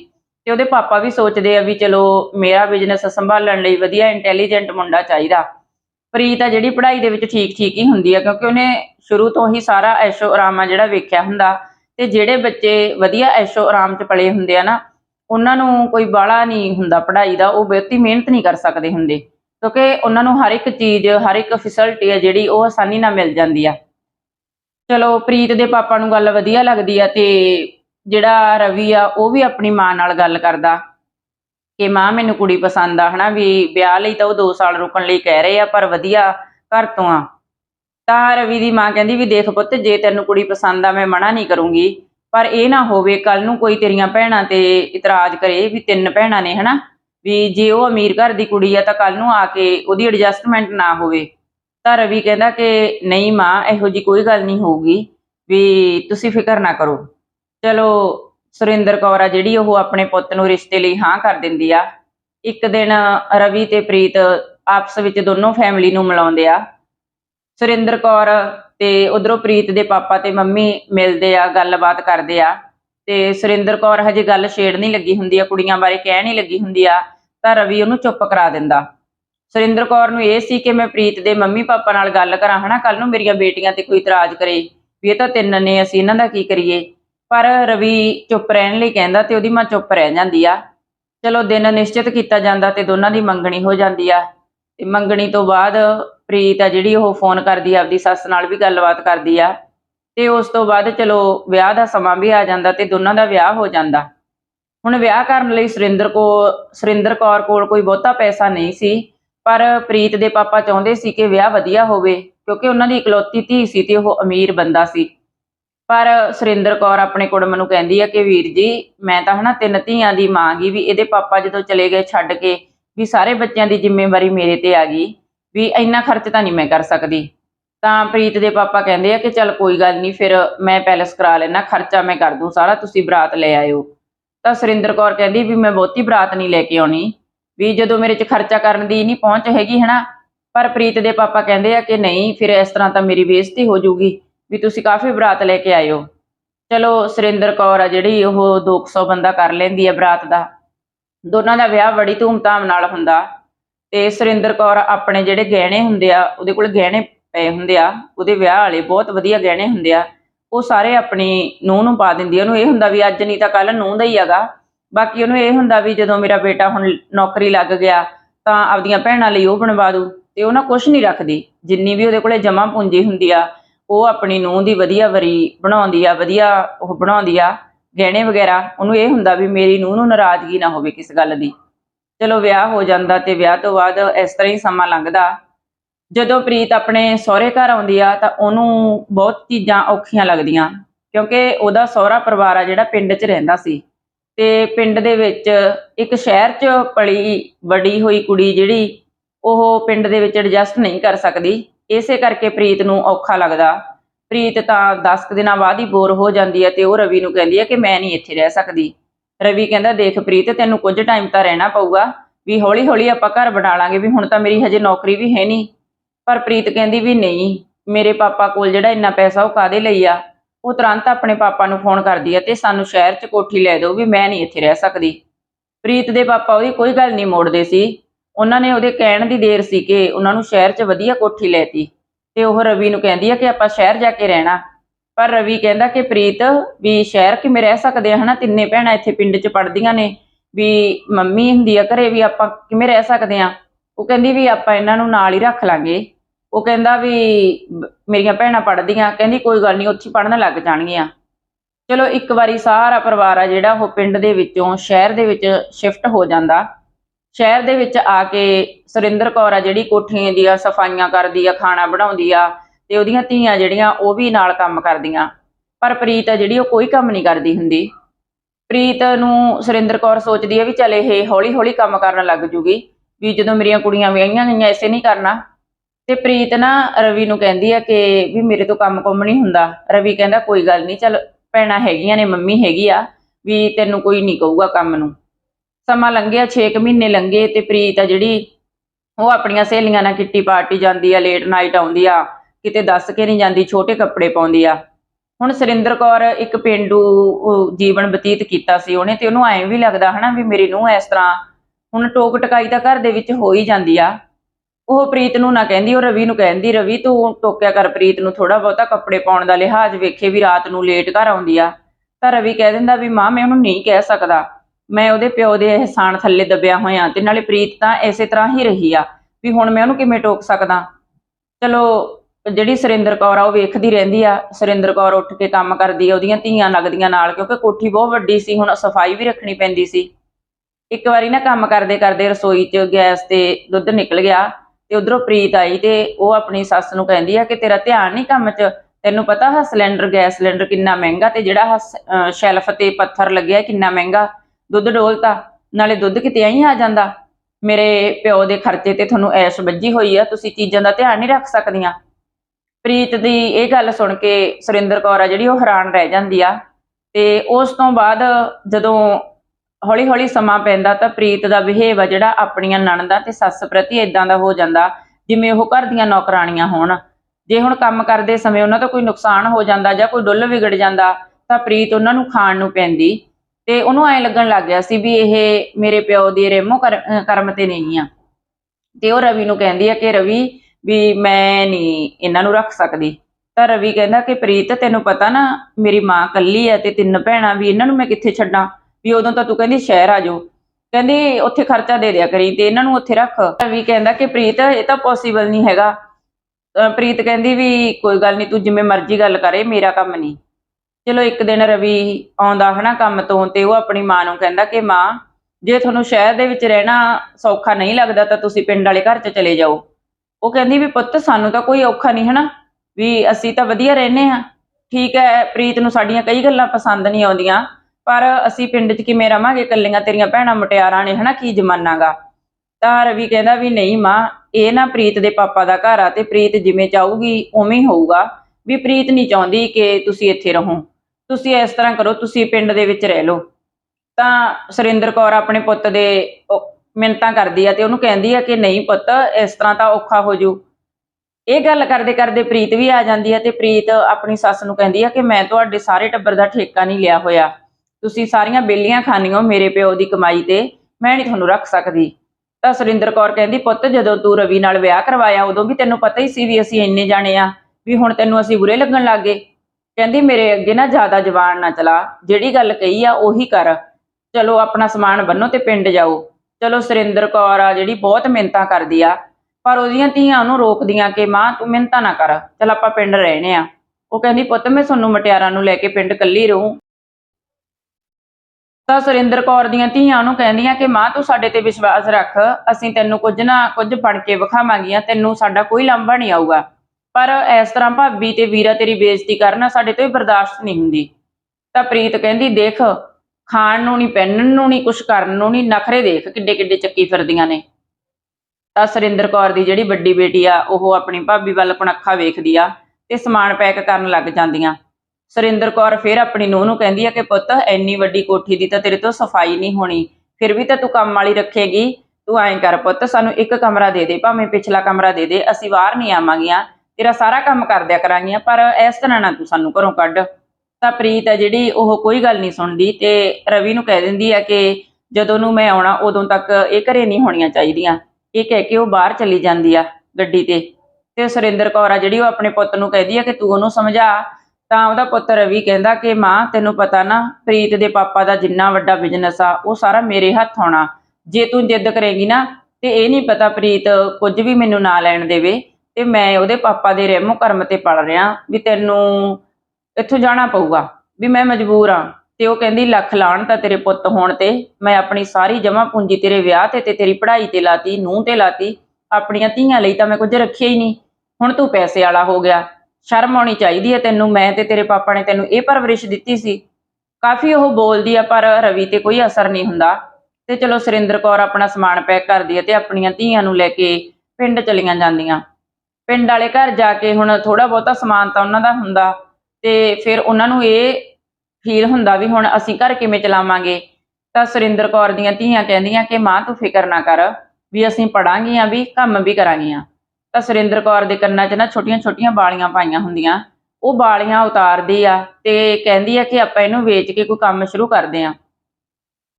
ਤੇ ਉਹਦੇ ਪਾਪਾ ਵੀ ਸੋਚਦੇ ਆ ਵੀ ਚਲੋ ਮੇਰਾ ਬਿਜ਼ਨਸ ਸੰਭਾਲਣ ਲਈ ਵਧੀਆ ਇੰਟੈਲੀਜੈਂਟ ਮੁੰਡਾ ਚਾਹੀਦਾ। ਪ੍ਰੀਤ ਆ ਜਿਹੜੀ ਪੜ੍ਹਾਈ ਦੇ ਵਿੱਚ ਠੀਕ ਠੀਕ ਹੀ ਹੁੰਦੀ ਆ ਕਿਉਂਕਿ ਉਹਨੇ ਸ਼ੁਰੂ ਤੋਂ ਹੀ ਸਾਰਾ ਐਸ਼ੋ ਆਰਾਮ ਆ ਜਿਹੜਾ ਵੇਖਿਆ ਹੁੰਦਾ ਤੇ ਜਿਹੜੇ ਬੱਚੇ ਵਧੀਆ ਐਸ਼ੋ ਆਰਾਮ 'ਚ ਪਲੇ ਹੁੰਦੇ ਆ ਨਾ ਉਹਨਾਂ ਨੂੰ ਕੋਈ ਬਾਹਲਾ ਨਹੀਂ ਹੁੰਦਾ ਪੜ੍ਹਾਈ ਦਾ, ਉਹ ਬਹੁਤੀ ਮਿਹਨਤ ਨਹੀਂ ਕਰ ਸਕਦੇ ਹੁੰਦੇ। ਕਿਉਂਕਿ ਉਹਨਾਂ ਨੂੰ ਹਰ ਇੱਕ ਚੀਜ਼, ਹਰ ਇੱਕ ਫੈਸਿਲਿਟੀ ਆ ਜਿਹੜੀ ਉਹ ਆਸਾਨੀ ਨਾਲ ਮਿਲ ਜਾਂਦੀ ਆ। ਚਲੋ, ਪ੍ਰੀਤ ਦੇ ਪਾਪਾ ਨੂੰ ਗੱਲ ਵਧੀਆ ਲੱਗਦੀ ਆ ਤੇ ਜਿਹੜਾ ਰਵੀ ਆ, ਉਹ ਵੀ ਆਪਣੀ ਮਾਂ ਨਾਲ ਗੱਲ ਕਰਦਾ ਕਿ ਮਾਂ, ਮੈਨੂੰ ਕੁੜੀ ਪਸੰਦ ਆ, ਹਨਾ, ਵੀ ਵਿਆਹ ਲਈ ਤਾਂ ਉਹ 2 ਸਾਲ ਰੁਕਣ ਲਈ ਕਹਿ ਰਹੇ ਆ, ਪਰ ਵਧੀਆ ਘਰ ਤੋਂ ਆ। ਤਾਂ ਰਵੀ ਦੀ ਮਾਂ ਕਹਿੰਦੀ ਵੀ ਦੇਖ ਪੁੱਤ, ਜੇ ਤੈਨੂੰ ਕੁੜੀ ਪਸੰਦ ਆ, ਮੈਂ ਮਨਾ ਨਹੀਂ ਕਰੂੰਗੀ। ਪਰ ਇਹ ਨਾ ਹੋਵੇ ਕੱਲ ਨੂੰ ਕੋਈ ਤੇਰੀਆਂ ਭੈਣਾਂ ਤੇ ਇਤਰਾਜ਼ ਕਰੇ ਵੀ ਤਿੰਨ ਭੈਣਾਂ ਨੇ, ਹਨਾ? ਵੀ ਜੇ ਉਹ ਅਮੀਰ ਘਰ ਦੀ ਕੁੜੀ ਆ ਤਾਂ ਕੱਲ ਨੂੰ ਆ ਕੇ ਉਹਦੀ ਐਡਜਸਟਮੈਂਟ ਨਾ ਹੋਵੇ। ਤਾਂ ਰਵੀ ਕਹਿੰਦਾ ਕਿ ਨਹੀਂ ਮਾਂ, ਇਹੋ ਜੀ ਕੋਈ ਗੱਲ ਨਹੀਂ ਹੋਊਗੀ, ਵੀ ਤੁਸੀਂ ਫਿਕਰ ਨਾ ਕਰੋ। ਚਲੋ, ਸੁਰਿੰਦਰ ਕੌਰ ਆ ਜਿਹੜੀ ਉਹ ਆਪਣੇ ਪੁੱਤ ਨੂੰ ਰਿਸ਼ਤੇ ਲਈ ਹਾਂ ਕਰ ਦਿੰਦੀ ਆ। ਇੱਕ ਦਿਨ ਰਵੀ ਤੇ ਪ੍ਰੀਤ ਆਪਸ ਵਿੱਚ ਦੋਨੋਂ ਫੈਮਿਲੀ ਨੂੰ ਮਿਲਾਉਂਦੇ ਆ। ਸੁਰਿੰਦਰ ਕੌਰ ਤੇ ਉਧਰੋਂ ਪ੍ਰੀਤ ਦੇ ਪਾਪਾ ਤੇ ਮੰਮੀ ਮਿਲਦੇ ਆ, ਗੱਲਬਾਤ ਕਰਦੇ ਆ। ਤੇ ਸੁਰਿੰਦਰ ਕੌਰ ਹਜੇ ਗੱਲ ਛੇੜ ਨਹੀਂ ਲੱਗੀ ਹੁੰਦੀ ਆ, ਕੁੜੀਆਂ ਬਾਰੇ ਕਹਿ ਨਹੀਂ ਲੱਗੀ ਹੁੰਦੀ ਆ, ਤਾਂ ਰਵੀ ਉਹਨੂੰ ਚੁੱਪ ਕਰਾ ਦਿੰਦਾ। ਸੁਰਿੰਦਰ ਕੌਰ ਨੂੰ ਇਹ ਸੀ ਕਿ ਮੈਂ ਪ੍ਰੀਤ ਦੇ ਮੰਮੀ ਪਾਪਾ ਨਾਲ ਗੱਲ ਕਰਾਂ, ਹਨਾ? ਕੱਲ ਨੂੰ ਮੇਰੀਆਂ ਬੇਟੀਆਂ ਤੇ ਕੋਈ ਇਤਰਾਜ਼ ਕਰੇ ਵੀ ਇਹ ਤਾਂ ਤਿੰਨ ਨੇ, ਅਸੀਂ ਇਹਨਾਂ ਦਾ ਕੀ ਕਰੀਏ? ਪਰ ਰਵੀ ਚੁੱਪ ਰਹਿਣ ਲਈ ਕਹਿੰਦਾ ਤੇ ਉਹਦੀ ਮਾਂ ਚੁੱਪ ਰਹਿ ਜਾਂਦੀ ਆ। ਚਲੋ, ਦਿਨ ਨਿਸ਼ਚਿਤ ਕੀਤਾ ਜਾਂਦਾ ਤੇ ਦੋਨਾਂ ਦੀ ਮੰਗਣੀ ਹੋ ਜਾਂਦੀ ਆ। ਤੇ ਮੰਗਣੀ ਤੋਂ ਬਾਅਦ ਪ੍ਰੀਤ ਆ ਜਿਹੜੀ ਉਹ ਫੋਨ ਕਰਦੀ ਆ, ਆਪਦੀ ਸੱਸ ਨਾਲ ਵੀ ਗੱਲਬਾਤ ਕਰਦੀ ਆ। ਤੇ ਉਸ ਤੋਂ ਬਾਅਦ ਚਲੋ ਵਿਆਹ ਦਾ ਸਮਾਂ ਵੀ ਆ ਜਾਂਦਾ ਤੇ ਦੋਨਾਂ ਦਾ ਵਿਆਹ ਹੋ ਜਾਂਦਾ। ਹੁਣ ਵਿਆਹ ਕਰਨ ਲਈ ਸੁਰਿੰਦਰ ਕੋ, ਸੁਰਿੰਦਰ ਕੌਰ ਕੋਲ ਕੋਈ ਬਹੁਤਾ ਪੈਸਾ ਨਹੀਂ ਸੀ, ਪਰ ਪ੍ਰੀਤ ਦੇ ਪਾਪਾ ਚਾਹੁੰਦੇ ਸੀ ਕਿ ਵਿਆਹ ਵਧੀਆ ਹੋਵੇ, ਕਿਉਂਕਿ ਉਹਨਾਂ ਦੀ ਇਕਲੌਤੀ ਧੀ ਸੀ ਤੇ ਉਹ ਅਮੀਰ ਬੰਦਾ ਸੀ। ਪਰ ਸੁਰਿੰਦਰ ਕੌਰ ਆਪਣੇ ਕੁੜਮ ਨੂੰ ਕਹਿੰਦੀ ਆ ਕਿ ਵੀਰ ਜੀ, ਮੈਂ ਤਾਂ ਹਨਾ ਤਿੰਨ ਧੀਆਂ ਦੀ ਮਾਂ ਗਈ ਵੀ ਇਹਦੇ ਪਾਪਾ ਜਦੋਂ ਚਲੇ ਗਏ ਛੱਡ ਕੇ, ਵੀ ਸਾਰੇ ਬੱਚਿਆਂ ਦੀ ਜ਼ਿੰਮੇਵਾਰੀ ਮੇਰੇ ਤੇ ਆ ਗਈ। ਵੀ ਇੰਨਾ ਖਰਚ ਤਾਂ ਨਹੀਂ ਮੈਂ ਕਰ ਸਕਦੀ। ਤਾਂ ਪ੍ਰੀਤ ਦੇ ਪਾਪਾ ਕਹਿੰਦੇ ਆ ਕਿ ਚੱਲ ਕੋਈ ਗੱਲ ਨਹੀਂ, ਫਿਰ ਮੈਂ ਪੈਲਸ ਕਰਾ ਲੈਣਾ ਖਰਚਾ ਮੈਂ ਕਰ ਦੂੰ ਸਾਰਾ, ਤੁਸੀਂ ਬਰਾਤ ਲੈ ਆਇਓ। ਤਾਂ ਸੁਰਿੰਦਰ ਕੌਰ ਕਹਿੰਦੀ ਵੀ ਮੈਂ ਬਹੁਤੀ ਬਰਾਤ ਨਹੀਂ ਲੈ ਕੇ ਆਉਣੀ, ਵੀ ਜਦੋਂ ਮੇਰੇ 'ਚ ਖਰਚਾ ਕਰਨ ਦੀ ਨਹੀਂ ਪਹੁੰਚ ਹੈਗੀ, ਹਨਾ? ਪਰ ਪ੍ਰੀਤ ਦੇ ਪਾਪਾ ਕਹਿੰਦੇ ਆ ਕਿ ਨਹੀਂ, ਫਿਰ ਇਸ ਤਰ੍ਹਾਂ ਤਾਂ ਮੇਰੀ ਬੇਇੱਜ਼ਤੀ ਹੋ ਜਾਊਗੀ, ਵੀ ਤੁਸੀਂ ਕਾਫੀ ਬਰਾਤ ਲੈ ਕੇ ਆਇਓ। ਚਲੋ ਸੁਰਿੰਦਰ ਕੌਰ ਆ ਜਿਹੜੀ, ਉਹ 200 ਬੰਦਾ ਕਰ ਲੈਂਦੀ ਆ ਬਰਾਤ ਦਾ। ਦੋਨਾਂ ਦਾ ਵਿਆਹ ਬੜੀ ਧੂਮਧਾਮ ਨਾਲ ਹੁੰਦਾ। ਤੇ ਸੁਰਿੰਦਰ ਕੌਰ ਆਪਣੇ ਜਿਹੜੇ ਗਹਿਣੇ ਹੁੰਦੇ ਆ, ਉਹਦੇ ਕੋਲ ਗਹਿਣੇ ਪਏ ਹੁੰਦੇ ਆ, ਉਹਦੇ ਵਿਆਹ ਵਾਲੇ ਬਹੁਤ ਵਧੀਆ ਗਹਿਣੇ ਹੁੰਦੇ ਆ, ਉਹ ਸਾਰੇ ਆਪਣੀ ਨੂੰਹ ਨੂੰ ਪਾ ਦਿੰਦੀ ਉਹਨੂੰ ਇਹ ਹੁੰਦਾ ਵੀ ਅੱਜ ਨਹੀਂ ਤਾਂ ਕੱਲ ਨੂੰਹ ਦਾ ਹੀ ਹੈਗਾ। ਬਾਕੀ ਉਹਨੂੰ ਇਹ ਹੁੰਦਾ ਵੀ ਜਦੋਂ ਮੇਰਾ ਬੇਟਾ ਹੁਣ ਨੌਕਰੀ ਲੱਗ ਗਿਆ, ਤਾਂ ਆਪਦੀਆਂ ਭੈਣਾਂ ਲਈ ਉਹ ਬਣਵਾ ਦੂ ਤੇ ਉਹ ਨਾ ਕੁਝ ਨਹੀਂ ਰੱਖਦੀ। ਜਿੰਨੀ ਵੀ ਉਹਦੇ ਕੋਲੇ ਜਮਾ ਪੂੰਜੀ ਹੁੰਦੀ ਆ, ਉਹ ਆਪਣੀ ਨੂੰਹ ਦੀ ਵਧੀਆ ਵਰੀ ਬਣਾਉਂਦੀ ਆ, ਵਧੀਆ ਉਹ ਬਣਾਉਂਦੀ ਆ, ਗਹਿਣੇ ਵਗੈਰਾ। ਉਹਨੂੰ ਇਹ ਹੁੰਦਾ ਵੀ ਮੇਰੀ ਨੂੰਹ ਨੂੰ ਨਾਰਾਜ਼ਗੀ ਨਾ ਹੋਵੇ ਕਿਸ ਗੱਲ ਦੀ। ਚਲੋ ਵਿਆਹ ਹੋ ਜਾਂਦਾ ਤੇ ਵਿਆਹ ਤੋਂ ਬਾਅਦ ਇਸ ਤਰ੍ਹਾਂ ਹੀ ਸਮਾਂ ਲੰਘਦਾ। ਜਦੋਂ ਪ੍ਰੀਤ ਆਪਣੇ ਸਹੁਰੇ ਘਰ ਆਉਂਦੀ ਆ ਤਾਂ ਉਹਨੂੰ ਬਹੁਤ ਚੀਜ਼ਾਂ ਔਖੀਆਂ ਲੱਗਦੀਆਂ, ਕਿਉਂਕਿ ਉਹਦਾ ਸਹੁਰਾ ਪਰਿਵਾਰ ਆ ਜਿਹੜਾ ਪਿੰਡ 'ਚ ਰਹਿੰਦਾ ਸੀ। ਤੇ ਪਿੰਡ ਦੇ ਵਿੱਚ ਇੱਕ ਸ਼ਹਿਰ 'ਚ ਪਲੀ ਵੱਡੀ ਹੋਈ ਕੁੜੀ ਜਿਹੜੀ, ਉਹ ਪਿੰਡ ਦੇ ਵਿੱਚ ਐਡਜਸਟ ਨਹੀਂ ਕਰ ਸਕਦੀ। ਇਸੇ ਕਰਕੇ ਪ੍ਰੀਤ ਨੂੰ ਔਖਾ ਲੱਗਦਾ। ਪ੍ਰੀਤ ਤਾਂ 10 ਕੁ ਦਿਨਾਂ ਬਾਅਦ ਹੀ ਬੋਰ ਹੋ ਜਾਂਦੀ ਹੈ ਤੇ ਉਹ ਰਵੀ ਨੂੰ ਕਹਿੰਦੀ ਹੈ ਕਿ ਮੈਂ ਨਹੀਂ ਇੱਥੇ ਰਹਿ ਸਕਦੀ। ਰਵੀ ਕਹਿੰਦਾ, ਦੇਖ ਪ੍ਰੀਤ, ਤੈਨੂੰ ਕੁਝ ਟਾਈਮ ਤਾਂ ਰਹਿਣਾ ਪਊਗਾ। ਵੀ ਹੌਲੀ ਹੌਲੀ ਆਪਾਂ ਘਰ ਬਣਾ ਲਾਂਗੇ, ਵੀ ਹੁਣ ਤਾਂ ਮੇਰੀ ਹਜੇ ਨੌਕਰੀ ਵੀ ਹੈ ਨਹੀਂ। ਪਰ ਪ੍ਰੀਤ ਕਹਿੰਦੀ ਵੀ ਨਹੀਂ, ਮੇਰੇ ਪਾਪਾ ਕੋਲ ਜਿਹੜਾ ਇੰਨਾ ਪੈਸਾ ਉਹ ਕਾਦੇ ਲਈ ਆ? ਉਹ ਤੁਰੰਤ ਆਪਣੇ ਪਾਪਾ ਨੂੰ ਫੋਨ ਕਰਦੀ ਹੈ ਤੇ ਸਾਨੂੰ ਸ਼ਹਿਰ 'ਚ ਕੋਠੀ ਲੈ ਦਿਓ ਵੀ ਮੈਂ ਨਹੀਂ ਇੱਥੇ ਰਹਿ ਸਕਦੀ। ਪ੍ਰੀਤ ਦੇ ਪਾਪਾ ਉਹਦੀ ਕੋਈ ਗੱਲ ਨਹੀਂ ਮੋੜਦੇ ਸੀ। ਉਹਨਾਂ ਨੇ ਉਹਦੇ ਕਹਿਣ ਦੀ ਦੇਰ ਸੀ ਕਿ ਉਹਨਾਂ ਨੂੰ ਸ਼ਹਿਰ 'ਚ ਵਧੀਆ ਕੋਠੀ ਲੈਤੀ ਤੇ ਉਹ ਰਵੀ ਨੂੰ ਕਹਿੰਦੀ ਆ ਕਿ ਆਪਾਂ ਸ਼ਹਿਰ ਜਾ ਕੇ ਰਹਿਣਾ। ਪਰ ਰਵੀ ਕਹਿੰਦਾ ਕਿ ਪ੍ਰੀਤ ਵੀ ਸ਼ਹਿਰ ਕਿਵੇਂ ਰਹਿ ਸਕਦੇ ਆ, ਹਨਾ? ਤਿੰਨੇ ਭੈਣਾਂ ਇੱਥੇ ਪਿੰਡ 'ਚ ਪੜਦੀਆਂ ਨੇ। ਵੀ ਮੰਮੀ ਹੁੰਦੀ ਆ ਘਰੇ ਵੀ ਆਪਾਂ ਕਿਵੇਂ ਰਹਿ ਸਕਦੇ ਆ? ਉਹ ਕਹਿੰਦੀ ਵੀ ਆਪਾਂ ਇਹਨਾਂ ਨੂੰ ਨਾਲ ਹੀ ਰੱਖ ਲਾਂਗੇ। ਉਹ ਕਹਿੰਦਾ ਵੀ ਮੇਰੀਆਂ ਭੈਣਾਂ ਪੜਦੀਆਂ ਕਹਿੰਦੀ ਕੋਈ ਗੱਲ ਨਹੀਂ ਉੱਥੇ ਪੜਨ ਲੱਗ ਜਾਣਗੀਆਂ। ਚਲੋ, ਇੱਕ ਵਾਰੀ ਸਾਰਾ ਪਰਿਵਾਰ ਆ ਜਿਹੜਾ ਉਹ ਪਿੰਡ ਦੇ ਵਿੱਚੋਂ, ਸ਼ਹਿਰ ਦੇ ਵਿੱਚ ਸ਼ਿਫਟ ਹੋ ਜਾਂਦਾ। ਸ਼ਹਿਰ ਦੇ ਵਿੱਚ ਆ ਕੇ ਸੁਰਿੰਦਰ ਕੌਰ ਆ ਜਿਹੜੀ ਕੋਠੀਆਂ ਦੀਆਂ ਸਫਾਈਆਂ ਕਰਦੀ ਆ, ਖਾਣਾ ਬਣਾਉਂਦੀ ਆ ਤੇ ਉਹਦੀਆਂ ਧੀਆਂ ਜਿਹੜੀਆਂ ਉਹ ਵੀ ਨਾਲ ਕੰਮ ਕਰਦੀਆਂ। ਪਰ ਪ੍ਰੀਤ ਆ ਜਿਹੜੀ, ਉਹ ਕੋਈ ਕੰਮ ਨਹੀਂ ਕਰਦੀ ਹੁੰਦੀ। ਪ੍ਰੀਤ ਨੂੰ ਸੁਰਿੰਦਰ ਕੌਰ ਸੋਚਦੀ ਹੈ ਵੀ ਚੱਲ ਇਹ ਹੌਲੀ ਹੌਲੀ ਕੰਮ ਕਰਨ ਲੱਗ ਜੂਗੀ, ਵੀ ਜਦੋਂ ਮੇਰੀਆਂ ਕੁੜੀਆਂ ਵਿਆਹੀਆਂ ਗਈਆਂ ਐਸੇ ਨਹੀਂ ਕਰਨਾ। ਤੇ ਪ੍ਰੀਤ ਨਾ ਰਵੀ ਨੂੰ ਕਹਿੰਦੀ ਆ ਕਿ ਵੀ ਮੇਰੇ ਤੋਂ ਕੰਮ ਕੁੰਮ ਨਹੀਂ ਹੁੰਦਾ। ਰਵੀ ਕਹਿੰਦਾ, ਕੋਈ ਗੱਲ ਨਹੀਂ, ਚੱਲ ਭੈਣਾਂ ਹੈਗੀਆਂ ਨੇ, ਮੰਮੀ ਹੈਗੀ ਆ, ਵੀ ਤੈਨੂੰ ਕੋਈ ਨਹੀਂ ਕਹੂਗਾ ਕੰਮ ਨੂੰ। ਸਮਾਂ ਲੰਘਿਆ 6 ਮਹੀਨੇ ਲੰਘੇ ਤੇ ਪ੍ਰੀਤ ਆ ਜਿਹੜੀ, ਉਹ ਆਪਣੀਆਂ ਸਹੇਲੀਆਂ ਨਾਲ ਕਿੱਟੀ ਪਾਰਟੀ ਜਾਂਦੀ ਆ ਲੇਟ ਨਾਈਟ ਆਉਂਦੀ ਆ। ਕਿਤੇ ਦੱਸ ਕੇ ਨਹੀਂ ਜਾਂਦੀ, ਛੋਟੇ ਕੱਪੜੇ ਪਾਉਂਦੀ ਆ। ਹੁਣ ਸੁਰਿੰਦਰ ਕੌਰ ਇੱਕ ਪਿੰਡੂ ਜੀਵਨ ਬਤੀਤ ਕੀਤਾ ਸੀ ਉਹਨੇ ਤੇ ਉਹਨੂੰ ਐਂ ਵੀ ਲੱਗਦਾ ਹਨਾ ਵੀ ਮੇਰੀ ਨੂੰਹ ਇਸ ਤਰ੍ਹਾਂ ਹੁਣ ਟੋਕ ਟਕਾਈ ਤਾਂ ਘਰ ਦੇ ਵਿੱਚ ਹੋ ਹੀ ਜਾਂਦੀ ਆ। ਉਹ ਪ੍ਰੀਤ ਨੂੰ ਨਾ ਕਹਿੰਦੀ, ਉਹ ਰਵੀ ਨੂੰ ਕਹਿੰਦੀ, ਰਵੀ ਤੂੰ ਟੋਕਿਆ ਕਰ ਪ੍ਰੀਤ ਨੂੰ ਥੋੜਾ ਬਹੁਤਾ ਕੱਪੜੇ ਪਾਉਣ ਦਾ ਲਿਹਾਜ਼ ਵੇਖੇ ਵੀ ਰਾਤ ਨੂੰ ਲੇਟ ਘਰ ਆਉਂਦੀ ਆ। ਤਾਂ ਰਵੀ ਕਹਿ ਦਿੰਦਾ ਵੀ ਮਾਂ, ਮੈਂ ਉਹਨੂੰ ਨਹੀਂ ਕਹਿ ਸਕਦਾ। ਮੈਂ ਉਹਦੇ ਪਿਓ ਦੇ ਅਹਿਸਾਨ ਥੱਲੇ ਦਬਿਆ ਹੋਇਆ ਤੇ ਨਾਲੇ ਪ੍ਰੀਤ ਤਾਂ ਇਸੇ ਤਰ੍ਹਾਂ ਹੀ ਰਹੀ ਆ ਵੀ ਹੁਣ ਮੈਂ ਉਹਨੂੰ ਕਿਵੇਂ ਟੋਕ ਸਕਦਾ। ਚਲੋ ਜਿਹੜੀ ਸੁਰਿੰਦਰ ਕੌਰ ਆ, ਉਹ ਵੇਖਦੀ ਰਹਿੰਦੀ ਆ, ਸੁਰਿੰਦਰ ਕੌਰ ਉੱਠ ਕੇ ਕੰਮ ਕਰਦੀ ਆ, ਉਹਦੀਆਂ ਧੀਆਂ ਲੱਗਦੀਆਂ ਨਾਲ, ਕਿਉਂਕਿ ਕੋਠੀ ਬਹੁਤ ਵੱਡੀ ਸੀ, ਹੁਣ ਸਫ਼ਾਈ ਵੀ ਰੱਖਣੀ ਪੈਂਦੀ ਸੀ। ਇੱਕ ਵਾਰੀ ਨਾ ਕੰਮ ਕਰਦੇ ਕਰਦੇ ਰਸੋਈ 'ਚ ਗੈਸ ਤੇ ਦੁੱਧ ਨਿਕਲ ਗਿਆ ਤੇ ਉਧਰੋਂ ਪ੍ਰੀਤ ਆਈ ਤੇ ਉਹ ਆਪਣੀ ਸੱਸ ਨੂੰ ਕਹਿੰਦੀ ਆ ਕਿ ਤੇਰਾ ਧਿਆਨ ਨਹੀਂ ਕੰਮ 'ਚ, ਤੈਨੂੰ ਪਤਾ ਹੈ ਸਿਲੰਡਰ, ਗੈਸ ਸਿਲੰਡਰ ਕਿੰਨਾ ਮਹਿੰਗਾ ਤੇ ਜਿਹੜਾ ਆਹ ਅਹ ਸ਼ੈਲਫ ਤੇ ਪੱਥਰ ਲੱਗਿਆ ਕਿੰਨਾ ਮਹਿੰਗਾ, ਦੁੱਧ ਡੋਲਤਾ, ਨਾਲੇ ਦੁੱਧ ਕਿਤੇ ਆਈ ਆ ਜਾਂਦਾ। ਮੇਰੇ ਪਿਓ ਦੇ ਖਰਚੇ ਤੇ ਤੁਹਾਨੂੰ ਐਸ਼ ਵੱਜੀ ਹੋਈ ਆ, ਤੁਸੀਂ ਚੀਜ਼ਾਂ ਦਾ ਧਿਆਨ ਨਹੀਂ ਰੱਖ ਸਕਦੀਆਂ। ਪ੍ਰੀਤ ਦੀ ਇਹ ਗੱਲ ਸੁਣ ਕੇ ਸੁਰਿੰਦਰ ਕੌਰ ਆ ਜਿਹੜੀ ਉਹ ਹੈਰਾਨ ਰਹਿ ਜਾਂਦੀ ਆ। ਤੇ ਉਸ ਤੋਂ ਬਾਅਦ ਜਦੋਂ ਹੌਲੀ ਹੌਲੀ ਸਮਾਂ ਪੈਂਦਾ ਤਾਂ ਪ੍ਰੀਤ ਦਾ ਬਿਹੇਵ ਆ ਜਿਹੜਾ ਆਪਣੀਆਂ ਨਣਦਾਂ ਤੇ ਸੱਸ ਪ੍ਰਤੀ ਇਦਾਂ ਦਾ ਹੋ ਜਾਂਦਾ, ਜਿਵੇਂ ਉਹ ਘਰ ਦੀਆਂ ਨੌਕਰਾਣੀਆਂ ਹੋਣ। ਜੇ ਹੁਣ ਕੰਮ ਕਰਦੇ ਸਮੇਂ ਉਹਨਾਂ ਤੋਂ ਕੋਈ ਨੁਕਸਾਨ ਹੋ ਜਾਂਦਾ ਜਾਂ ਕੋਈ ਡੁੱਲ ਵਿਗੜ ਜਾਂਦਾ ਤਾਂ ਪ੍ਰੀਤ ਉਹਨਾਂ ਨੂੰ ਖਾਣ ਨੂੰ ਪੈਂਦੀ। ਤੇ ਉਹਨੂੰ ਐਂ ਲੱਗਣ ਲੱਗ ਗਿਆ ਸੀ ਵੀ ਇਹ ਮੇਰੇ ਪਿਓ ਦੀ ਰੇਮੋ ਕਰ- ਕਰਮ ਤੇ ਨਹੀਂ ਆ। ਤੇ ਉਹ ਰਵੀ ਨੂੰ ਕਹਿੰਦੀ ਆ ਕਿ ਰਵੀ ਵੀ ਮੈਂ ਨਹੀਂ ਇਹਨਾਂ ਨੂੰ ਰੱਖ ਸਕਦੀ। ਤਾਂ ਰਵੀ ਕਹਿੰਦਾ ਕਿ ਪ੍ਰੀਤ, ਤੈਨੂੰ ਪਤਾ ਨਾ, ਮੇਰੀ ਮਾਂ ਕੱਲੀ ਹੈ ਤੇ ਤਿੰਨ ਭੈਣਾਂ, ਵੀ ਇਹਨਾਂ ਨੂੰ ਮੈਂ ਕਿੱਥੇ ਛੱਡਾਂ? ਵੀ ਉਦੋਂ ਤਾਂ ਤੂੰ ਕਹਿੰਦੀ ਸ਼ਹਿਰ ਆ ਜਾਓ। ਕਹਿੰਦੀ ਉੱਥੇ ਖਰਚਾ ਦੇ ਦਿਆ ਕਰੀ ਤੇ ਇਹਨਾਂ ਨੂੰ ਉੱਥੇ ਰੱਖ। ਰਵੀ ਕਹਿੰਦਾ ਕਿ ਪ੍ਰੀਤ, ਇਹ ਤਾਂ ਪੋਸੀਬਲ ਨਹੀਂ ਹੈਗਾ। ਪ੍ਰੀਤ ਕਹਿੰਦੀ ਵੀ ਕੋਈ ਗੱਲ ਨਹੀਂ, ਤੂੰ ਜਿਵੇਂ ਮਰਜ਼ੀ ਗੱਲ ਕਰੇ, ਮੇਰਾ ਕੰਮ ਨਹੀਂ। ਚਲੋ ਇੱਕ ਦਿਨ ਰਵੀ ਆਉਂਦਾ ਹਨਾ ਕੰਮ ਤੋਂ ਤੇ ਉਹ ਆਪਣੀ ਮਾਂ ਨੂੰ ਕਹਿੰਦਾ ਕਿ ਮਾਂ, ਜੇ ਤੁਹਾਨੂੰ ਸ਼ਹਿਰ ਦੇ ਵਿੱਚ ਰਹਿਣਾ ਸੌਖਾ ਨਹੀਂ ਲੱਗਦਾ ਤਾਂ ਤੁਸੀਂ ਪਿੰਡ ਵਾਲੇ ਘਰ 'ਚ ਚਲੇ ਜਾਓ। ਉਹ ਕਹਿੰਦੀ ਵੀ ਪੁੱਤ ਸਾਨੂੰ ਤਾਂ ਕੋਈ ਔਖਾ ਨਹੀਂ, ਹਨਾ? ਵੀ ਅਸੀਂ ਤਾਂ ਵਧੀਆ ਰਹਿੰਦੇ ਆ ਠੀਕ ਹੈ, ਪ੍ਰੀਤ ਨੂੰ ਸਾਡੀਆਂ ਕਈ ਗੱਲਾਂ ਪਸੰਦ ਨਹੀਂ ਆਉਂਦੀਆਂ, ਪਰ ਅਸੀਂ ਪਿੰਡ 'ਚ ਕਿਵੇਂ ਰਵਾਂਗੇ? ਇਕੱਲੀਆਂ ਤੇਰੀਆਂ ਭੈਣਾਂ ਮੁਟਿਆਰਾਂ ਨੇ, ਹਨਾ, ਕੀ ਜ਼ਮਾਨਾਗਾ? ਤਾਂ ਰਵੀ ਕਹਿੰਦਾ ਵੀ ਨਹੀਂ ਮਾਂ, ਇਹ ਨਾ ਪ੍ਰੀਤ ਦੇ ਪਾਪਾ ਦਾ ਘਰ ਆ ਤੇ ਪ੍ਰੀਤ ਜਿਵੇਂ ਚਾਹੂਗੀ ਉਵੇਂ ਹੀ ਹੋਊਗਾ। ਵੀ ਪ੍ਰੀਤ ਨਹੀਂ ਚਾਹੁੰਦੀ ਕਿ ਤੁਸੀਂ ਇੱਥੇ ਰਹੋ। ਤੁਸੀਂ ਇਸ ਤਰ੍ਹਾਂ ਕਰੋ, ਤੁਸੀਂ ਪਿੰਡ ਦੇ ਵਿੱਚ ਰਹਿ ਲਓ। ਤਾਂ ਸੁਰਿੰਦਰ ਕੌਰ ਆਪਣੇ ਪੁੱਤ ਦੇ ਉਹ ਮਿੰਨਤਾਂ ਕਰਦੀ ਆ ਤੇ ਉਹਨੂੰ ਕਹਿੰਦੀ ਆ ਕਿ ਨਹੀਂ ਪੁੱਤ, ਇਸ ਤਰ੍ਹਾਂ ਤਾਂ ਔਖਾ ਹੋ ਜੂ ਇਹ ਗੱਲ ਕਰਦੇ ਕਰਦੇ ਪ੍ਰੀਤ ਵੀ ਆ ਜਾਂਦੀ ਆ ਤੇ ਪ੍ਰੀਤ ਆਪਣੀ ਸੱਸ ਨੂੰ ਕਹਿੰਦੀ ਆ ਕਿ ਮੈਂ ਤੁਹਾਡੇ ਸਾਰੇ ਟੱਬਰ ਦਾ ਠੇਕਾ ਨਹੀਂ ਲਿਆ ਹੋਇਆ। ਤੁਸੀਂ ਸਾਰੀਆਂ ਬੇਲੀਆਂ ਖਾਣੀਆਂ ਮੇਰੇ ਪਿਓ ਦੀ ਕਮਾਈ ਤੇ, ਮੈਂ ਨਹੀਂ ਤੁਹਾਨੂੰ ਰੱਖ ਸਕਦੀ। ਤਾਂ ਸੁਰਿੰਦਰ ਕੌਰ ਕਹਿੰਦੀ, ਪੁੱਤ, ਜਦੋਂ ਤੂੰ ਰਵੀ ਨਾਲ ਵਿਆਹ ਕਰਵਾਇਆ, ਉਦੋਂ ਵੀ ਤੈਨੂੰ ਪਤਾ ਹੀ ਸੀ ਵੀ ਅਸੀਂ ਇੰਨੇ ਜਾਣੇ ਆ, ਵੀ ਹੁਣ ਤੈਨੂੰ ਅਸੀਂ ਬੁਰੇ ਲੱਗਣ ਲੱਗੇ ਕਹਿੰਦੀ, ਮੇਰੇ ਅੱਗੇ ਨਾ ਜ਼ਿਆਦਾ ਜ਼ਬਾਨ ਨਾ ਚਲਾ। ਜਿਹੜੀ ਗੱਲ ਕਹੀ ਆ, ਉਹੀ ਕਰ। ਚਲੋ, ਆਪਣਾ ਸਮਾਨ ਬੰਨੋ ਤੇ ਪਿੰਡ ਜਾਓ। ਚਲੋ ਸੁਰਿੰਦਰ ਕੌਰ ਆ ਜਿਹੜੀ ਬਹੁਤ ਮਿਹਨਤਾਂ ਕਰਦੀ ਆ, ਪਰ ਉਹਦੀਆਂ ਧੀਆਂ ਉਹਨੂੰ ਰੋਕਦੀਆਂ ਕਿ ਮਾਂ ਤੂੰ ਮਿੰਨਤਾਂ ਨਾ ਕਰ, ਚਲ ਆਪਾਂ ਪਿੰਡ ਰਹਿਣੇ ਆ। ਉਹ ਕਹਿੰਦੀ, ਪੁੱਤ, ਮੈਂ ਤੁਹਾਨੂੰ ਮਟਿਆਰਾਂ ਨੂੰ ਲੈ ਕੇ ਪਿੰਡ ਕੱਲੀ ਰਹੂੰ। ਤਾਂ ਸੁਰਿੰਦਰ ਕੌਰ ਦੀਆਂ ਧੀਆਂ ਉਹਨੂੰ ਕਹਿੰਦੀਆਂ ਕਿ, ਮਾਂ, ਤੂੰ ਸਾਡੇ ਤੇ ਵਿਸ਼ਵਾਸ ਰੱਖ, ਅਸੀਂ ਤੈਨੂੰ ਕੁਝ ਨਾ ਕੁਝ ਬਣ ਕੇ ਵਿਖਾਵਾਂਗੀਆਂ, ਤੈਨੂੰ ਸਾਡਾ ਕੋਈ ਲਾਂਭਾ ਨਹੀਂ ਆਊਗਾ। ਪਰ ਇਸ ਤਰ੍ਹਾਂ ਭਾਬੀ ਤੇ ਵੀਰਾ ਤੇਰੀ ਬੇਇੱਜ਼ਤੀ ਕਰਨਾ ਸਾਡੇ ਤੋਂ ਹੀ ਬਰਦਾਸ਼ਤ ਨਹੀਂ ਹੁੰਦੀ। ਤਾਂ ਪ੍ਰੀਤ ਕਹਿੰਦੀ, ਦੇਖ ਖਾਣ ਨੂੰ ਨਹੀਂ ਪਹਿਨਣ ਨੂੰ ਨਹੀਂ ਕੁਛ ਕਰਨ ਨੂੰ ਨਹੀਂ ਨਖਰੇ ਦੇਖ ਕਿੱਡੇ ਕਿੱਡੇ ਚੱਕੀ ਫਿਰਦੀਆਂ ਨੇ। ਤਾਂ ਸੁਰਿੰਦਰ ਕੌਰ ਦੀ ਜਿਹੜੀ ਵੱਡੀ ਬੇਟੀ ਆ, ਉਹ ਆਪਣੀ ਭਾਬੀ ਵੱਲ ਪਣਖਾ ਵੇਖਦੀ ਆ ਤੇ ਸਮਾਨ ਪੈਕ ਕਰਨ ਲੱਗ ਜਾਂਦੀਆਂ। ਸੁਰਿੰਦਰ ਕੌਰ ਫਿਰ ਆਪਣੀ ਨੂੰਹ ਨੂੰ ਕਹਿੰਦੀ ਆ ਕਿ ਪੁੱਤ, ਇੰਨੀ ਵੱਡੀ ਕੋਠੀ ਦੀ ਤਾਂ ਤੇਰੇ ਤੋਂ ਸਫ਼ਾਈ ਨਹੀਂ ਹੋਣੀ, ਫਿਰ ਵੀ ਤਾਂ ਤੂੰ ਕੰਮ ਵਾਲੀ ਰੱਖੇਗੀ। ਤੂੰ ਐਂ ਕਰ ਪੁੱਤ, ਸਾਨੂੰ ਇੱਕ ਕਮਰਾ ਦੇ ਦੇ, ਭਾਵੇਂ ਪਿਛਲਾ ਕਮਰਾ ਦੇ ਦੇ, ਅਸੀਂ ਬਾਹਰ ਨਹੀਂ ਆਵਾਂਗੀਆਂ, ਤੇਰਾ ਸਾਰਾ ਕੰਮ ਕਰ ਦਿਆ ਕਰਾਂਗੀਆਂ, ਪਰ ਇਸ ਤਰ੍ਹਾਂ ਨਾ ਤੂੰ ਸਾਨੂੰ ਘਰੋਂ ਕੱਢ। ਤਾਂ ਪ੍ਰੀਤ ਹੈ ਜਿਹੜੀ ਉਹ ਕੋਈ ਗੱਲ ਨਹੀਂ ਸੁਣਦੀ ਤੇ ਰਵੀ ਨੂੰ ਕਹਿ ਦਿੰਦੀ ਆ ਕਿ ਜਦੋਂ ਨੂੰ ਮੈਂ ਆਉਣਾ ਉਦੋਂ ਤੱਕ ਇਹ ਘਰੇ ਨਹੀਂ ਹੋਣੀਆਂ ਚਾਹੀਦੀਆਂ। ਇਹ ਕਹਿ ਕੇ ਉਹ ਬਾਹਰ ਚਲੀ ਜਾਂਦੀ ਆ ਗੱਡੀ ਤੇ। ਤੇ ਸੁਰਿੰਦਰ ਕੌਰ ਆ ਜਿਹੜੀ ਉਹ ਆਪਣੇ ਪੁੱਤ ਨੂੰ ਕਹਿੰਦੀ ਆ ਕਿ ਤੂੰ ਉਹਨੂੰ ਸਮਝਾ। ਤਾਂ ਉਹਦਾ ਪੁੱਤ ਰਵੀ ਕਹਿੰਦਾ ਕਿ ਮਾਂ, ਤੈਨੂੰ ਪਤਾ ਨਾ, ਪ੍ਰੀਤ ਦੇ ਪਾਪਾ ਦਾ ਜਿੰਨਾ ਵੱਡਾ ਬਿਜ਼ਨਸ ਆ, ਉਹ ਸਾਰਾ ਮੇਰੇ ਹੱਥ ਆਉਣਾ। ਜੇ ਤੂੰ ਜਿੱਦ ਕਰੇਗੀ ਨਾ, ਤੇ ਇਹ ਨਹੀਂ ਪਤਾ ਪ੍ਰੀਤ ਕੁਝ ਵੀ ਮੈਨੂੰ ਨਾ ਲੈਣ ਦੇਵੇ। ਤੇ ਮੈਂ ਉਹਦੇ ਪਾਪਾ ਦੇ ਰਹਿਮੋ ਕਰਮ ਤੇ ਪੜ ਰਿਆਂ ਵੀ ਤੈਨੂੰ ਇੱਥੋਂ ਜਾਣਾ ਪਊਗਾ ਵੀ ਮੈਂ ਮਜਬੂਰ ਆ ਤੇ ਉਹ ਕਹਿੰਦੀ, ਲੱਖ ਲਾਣ ਤਾਂ ਤੇਰੇ ਪੁੱਤ ਹੋਣ ਤੇ। ਮੈਂ ਆਪਣੀ ਸਾਰੀ ਜਮਾ ਪੂੰਜੀ ਤੇਰੇ ਵਿਆਹ ਤੇ ਤੇ ਤੇਰੀ ਪੜ੍ਹਾਈ ਤੇ ਲਾਤੀ ਨੂੰ ਤੇ ਲਾਤੀ। ਆਪਣੀਆਂ ਧੀਆਂ ਲਈ ਤਾਂ ਮੈਂ ਕੁਝ ਰੱਖਿਆ ਹੀ ਨਹੀਂ। ਹੁਣ ਤੂੰ ਪੈਸੇ ਵਾਲਾ ਹੋ ਗਿਆ। ਸ਼ਰਮ ਆਉਣੀ ਚਾਹੀਦੀ ਹੈ ਤੈਨੂੰ। ਮੈਂ ਤੇ ਤੇਰੇ ਪਾਪਾ ਨੇ ਤੈਨੂੰ ਇਹ ਪਰਵਰਿਸ਼ ਦਿੱਤੀ ਸੀ। ਕਾਫੀ ਉਹ ਬੋਲਦੀ ਆ, ਪਰ ਰਵੀ ਤੇ ਕੋਈ ਅਸਰ ਨਹੀਂ ਹੁੰਦਾ। ਤੇ ਚਲੋ ਸੁਰਿੰਦਰ ਕੌਰ ਆਪਣਾ ਸਮਾਨ ਪੈਕ ਕਰਦੀ ਹੈ ਤੇ ਆਪਣੀਆਂ ਧੀਆਂ ਨੂੰ ਲੈ ਕੇ ਪਿੰਡ ਚਲੀਆਂ ਜਾਂਦੀਆਂ। ਪਿੰਡ ਵਾਲੇ ਘਰ ਜਾ ਕੇ ਹੁਣ ਥੋੜਾ ਬਹੁਤਾ ਸਮਾਨ ਤਾਂ ਉਹਨਾਂ ਦਾ ਹੁੰਦਾ। ਤੇ ਫਿਰ ਉਹਨਾਂ ਨੂੰ ਇਹ ਫੀਲ ਹੁੰਦਾ ਵੀ ਹੁਣ ਅਸੀਂ ਘਰ ਕਿਵੇਂ ਚਲਾਵਾਂਗੇ? ਤਾਂ ਸੁਰਿੰਦਰ ਕੌਰ ਦੀਆਂ ਧੀਆਂ ਕਹਿੰਦੀਆਂ ਕਿ ਮਾਂ, ਤੂੰ ਫਿਕਰ ਨਾ ਕਰ ਵੀ ਅਸੀਂ ਪੜਾਂਗੀਆਂ ਵੀ, ਕੰਮ ਵੀ ਕਰਾਂਗੀਆਂ। ਤਾਂ ਸੁਰਿੰਦਰ ਕੌਰ ਦੇ ਕੰਨਾਂ 'ਚ ਨਾ ਛੋਟੀਆਂ-ਛੋਟੀਆਂ ਬਾਲੀਆਂ ਪਾਈਆਂ ਹੁੰਦੀਆਂ। ਉਹ ਬਾਲੀਆਂ ਉਤਾਰਦੀ ਆ ਤੇ ਕਹਿੰਦੀ ਆ ਕਿ ਆਪਾਂ ਇਹਨੂੰ ਵੇਚ ਕੇ ਕੋਈ ਕੰਮ ਸ਼ੁਰੂ ਕਰਦੇ ਆ।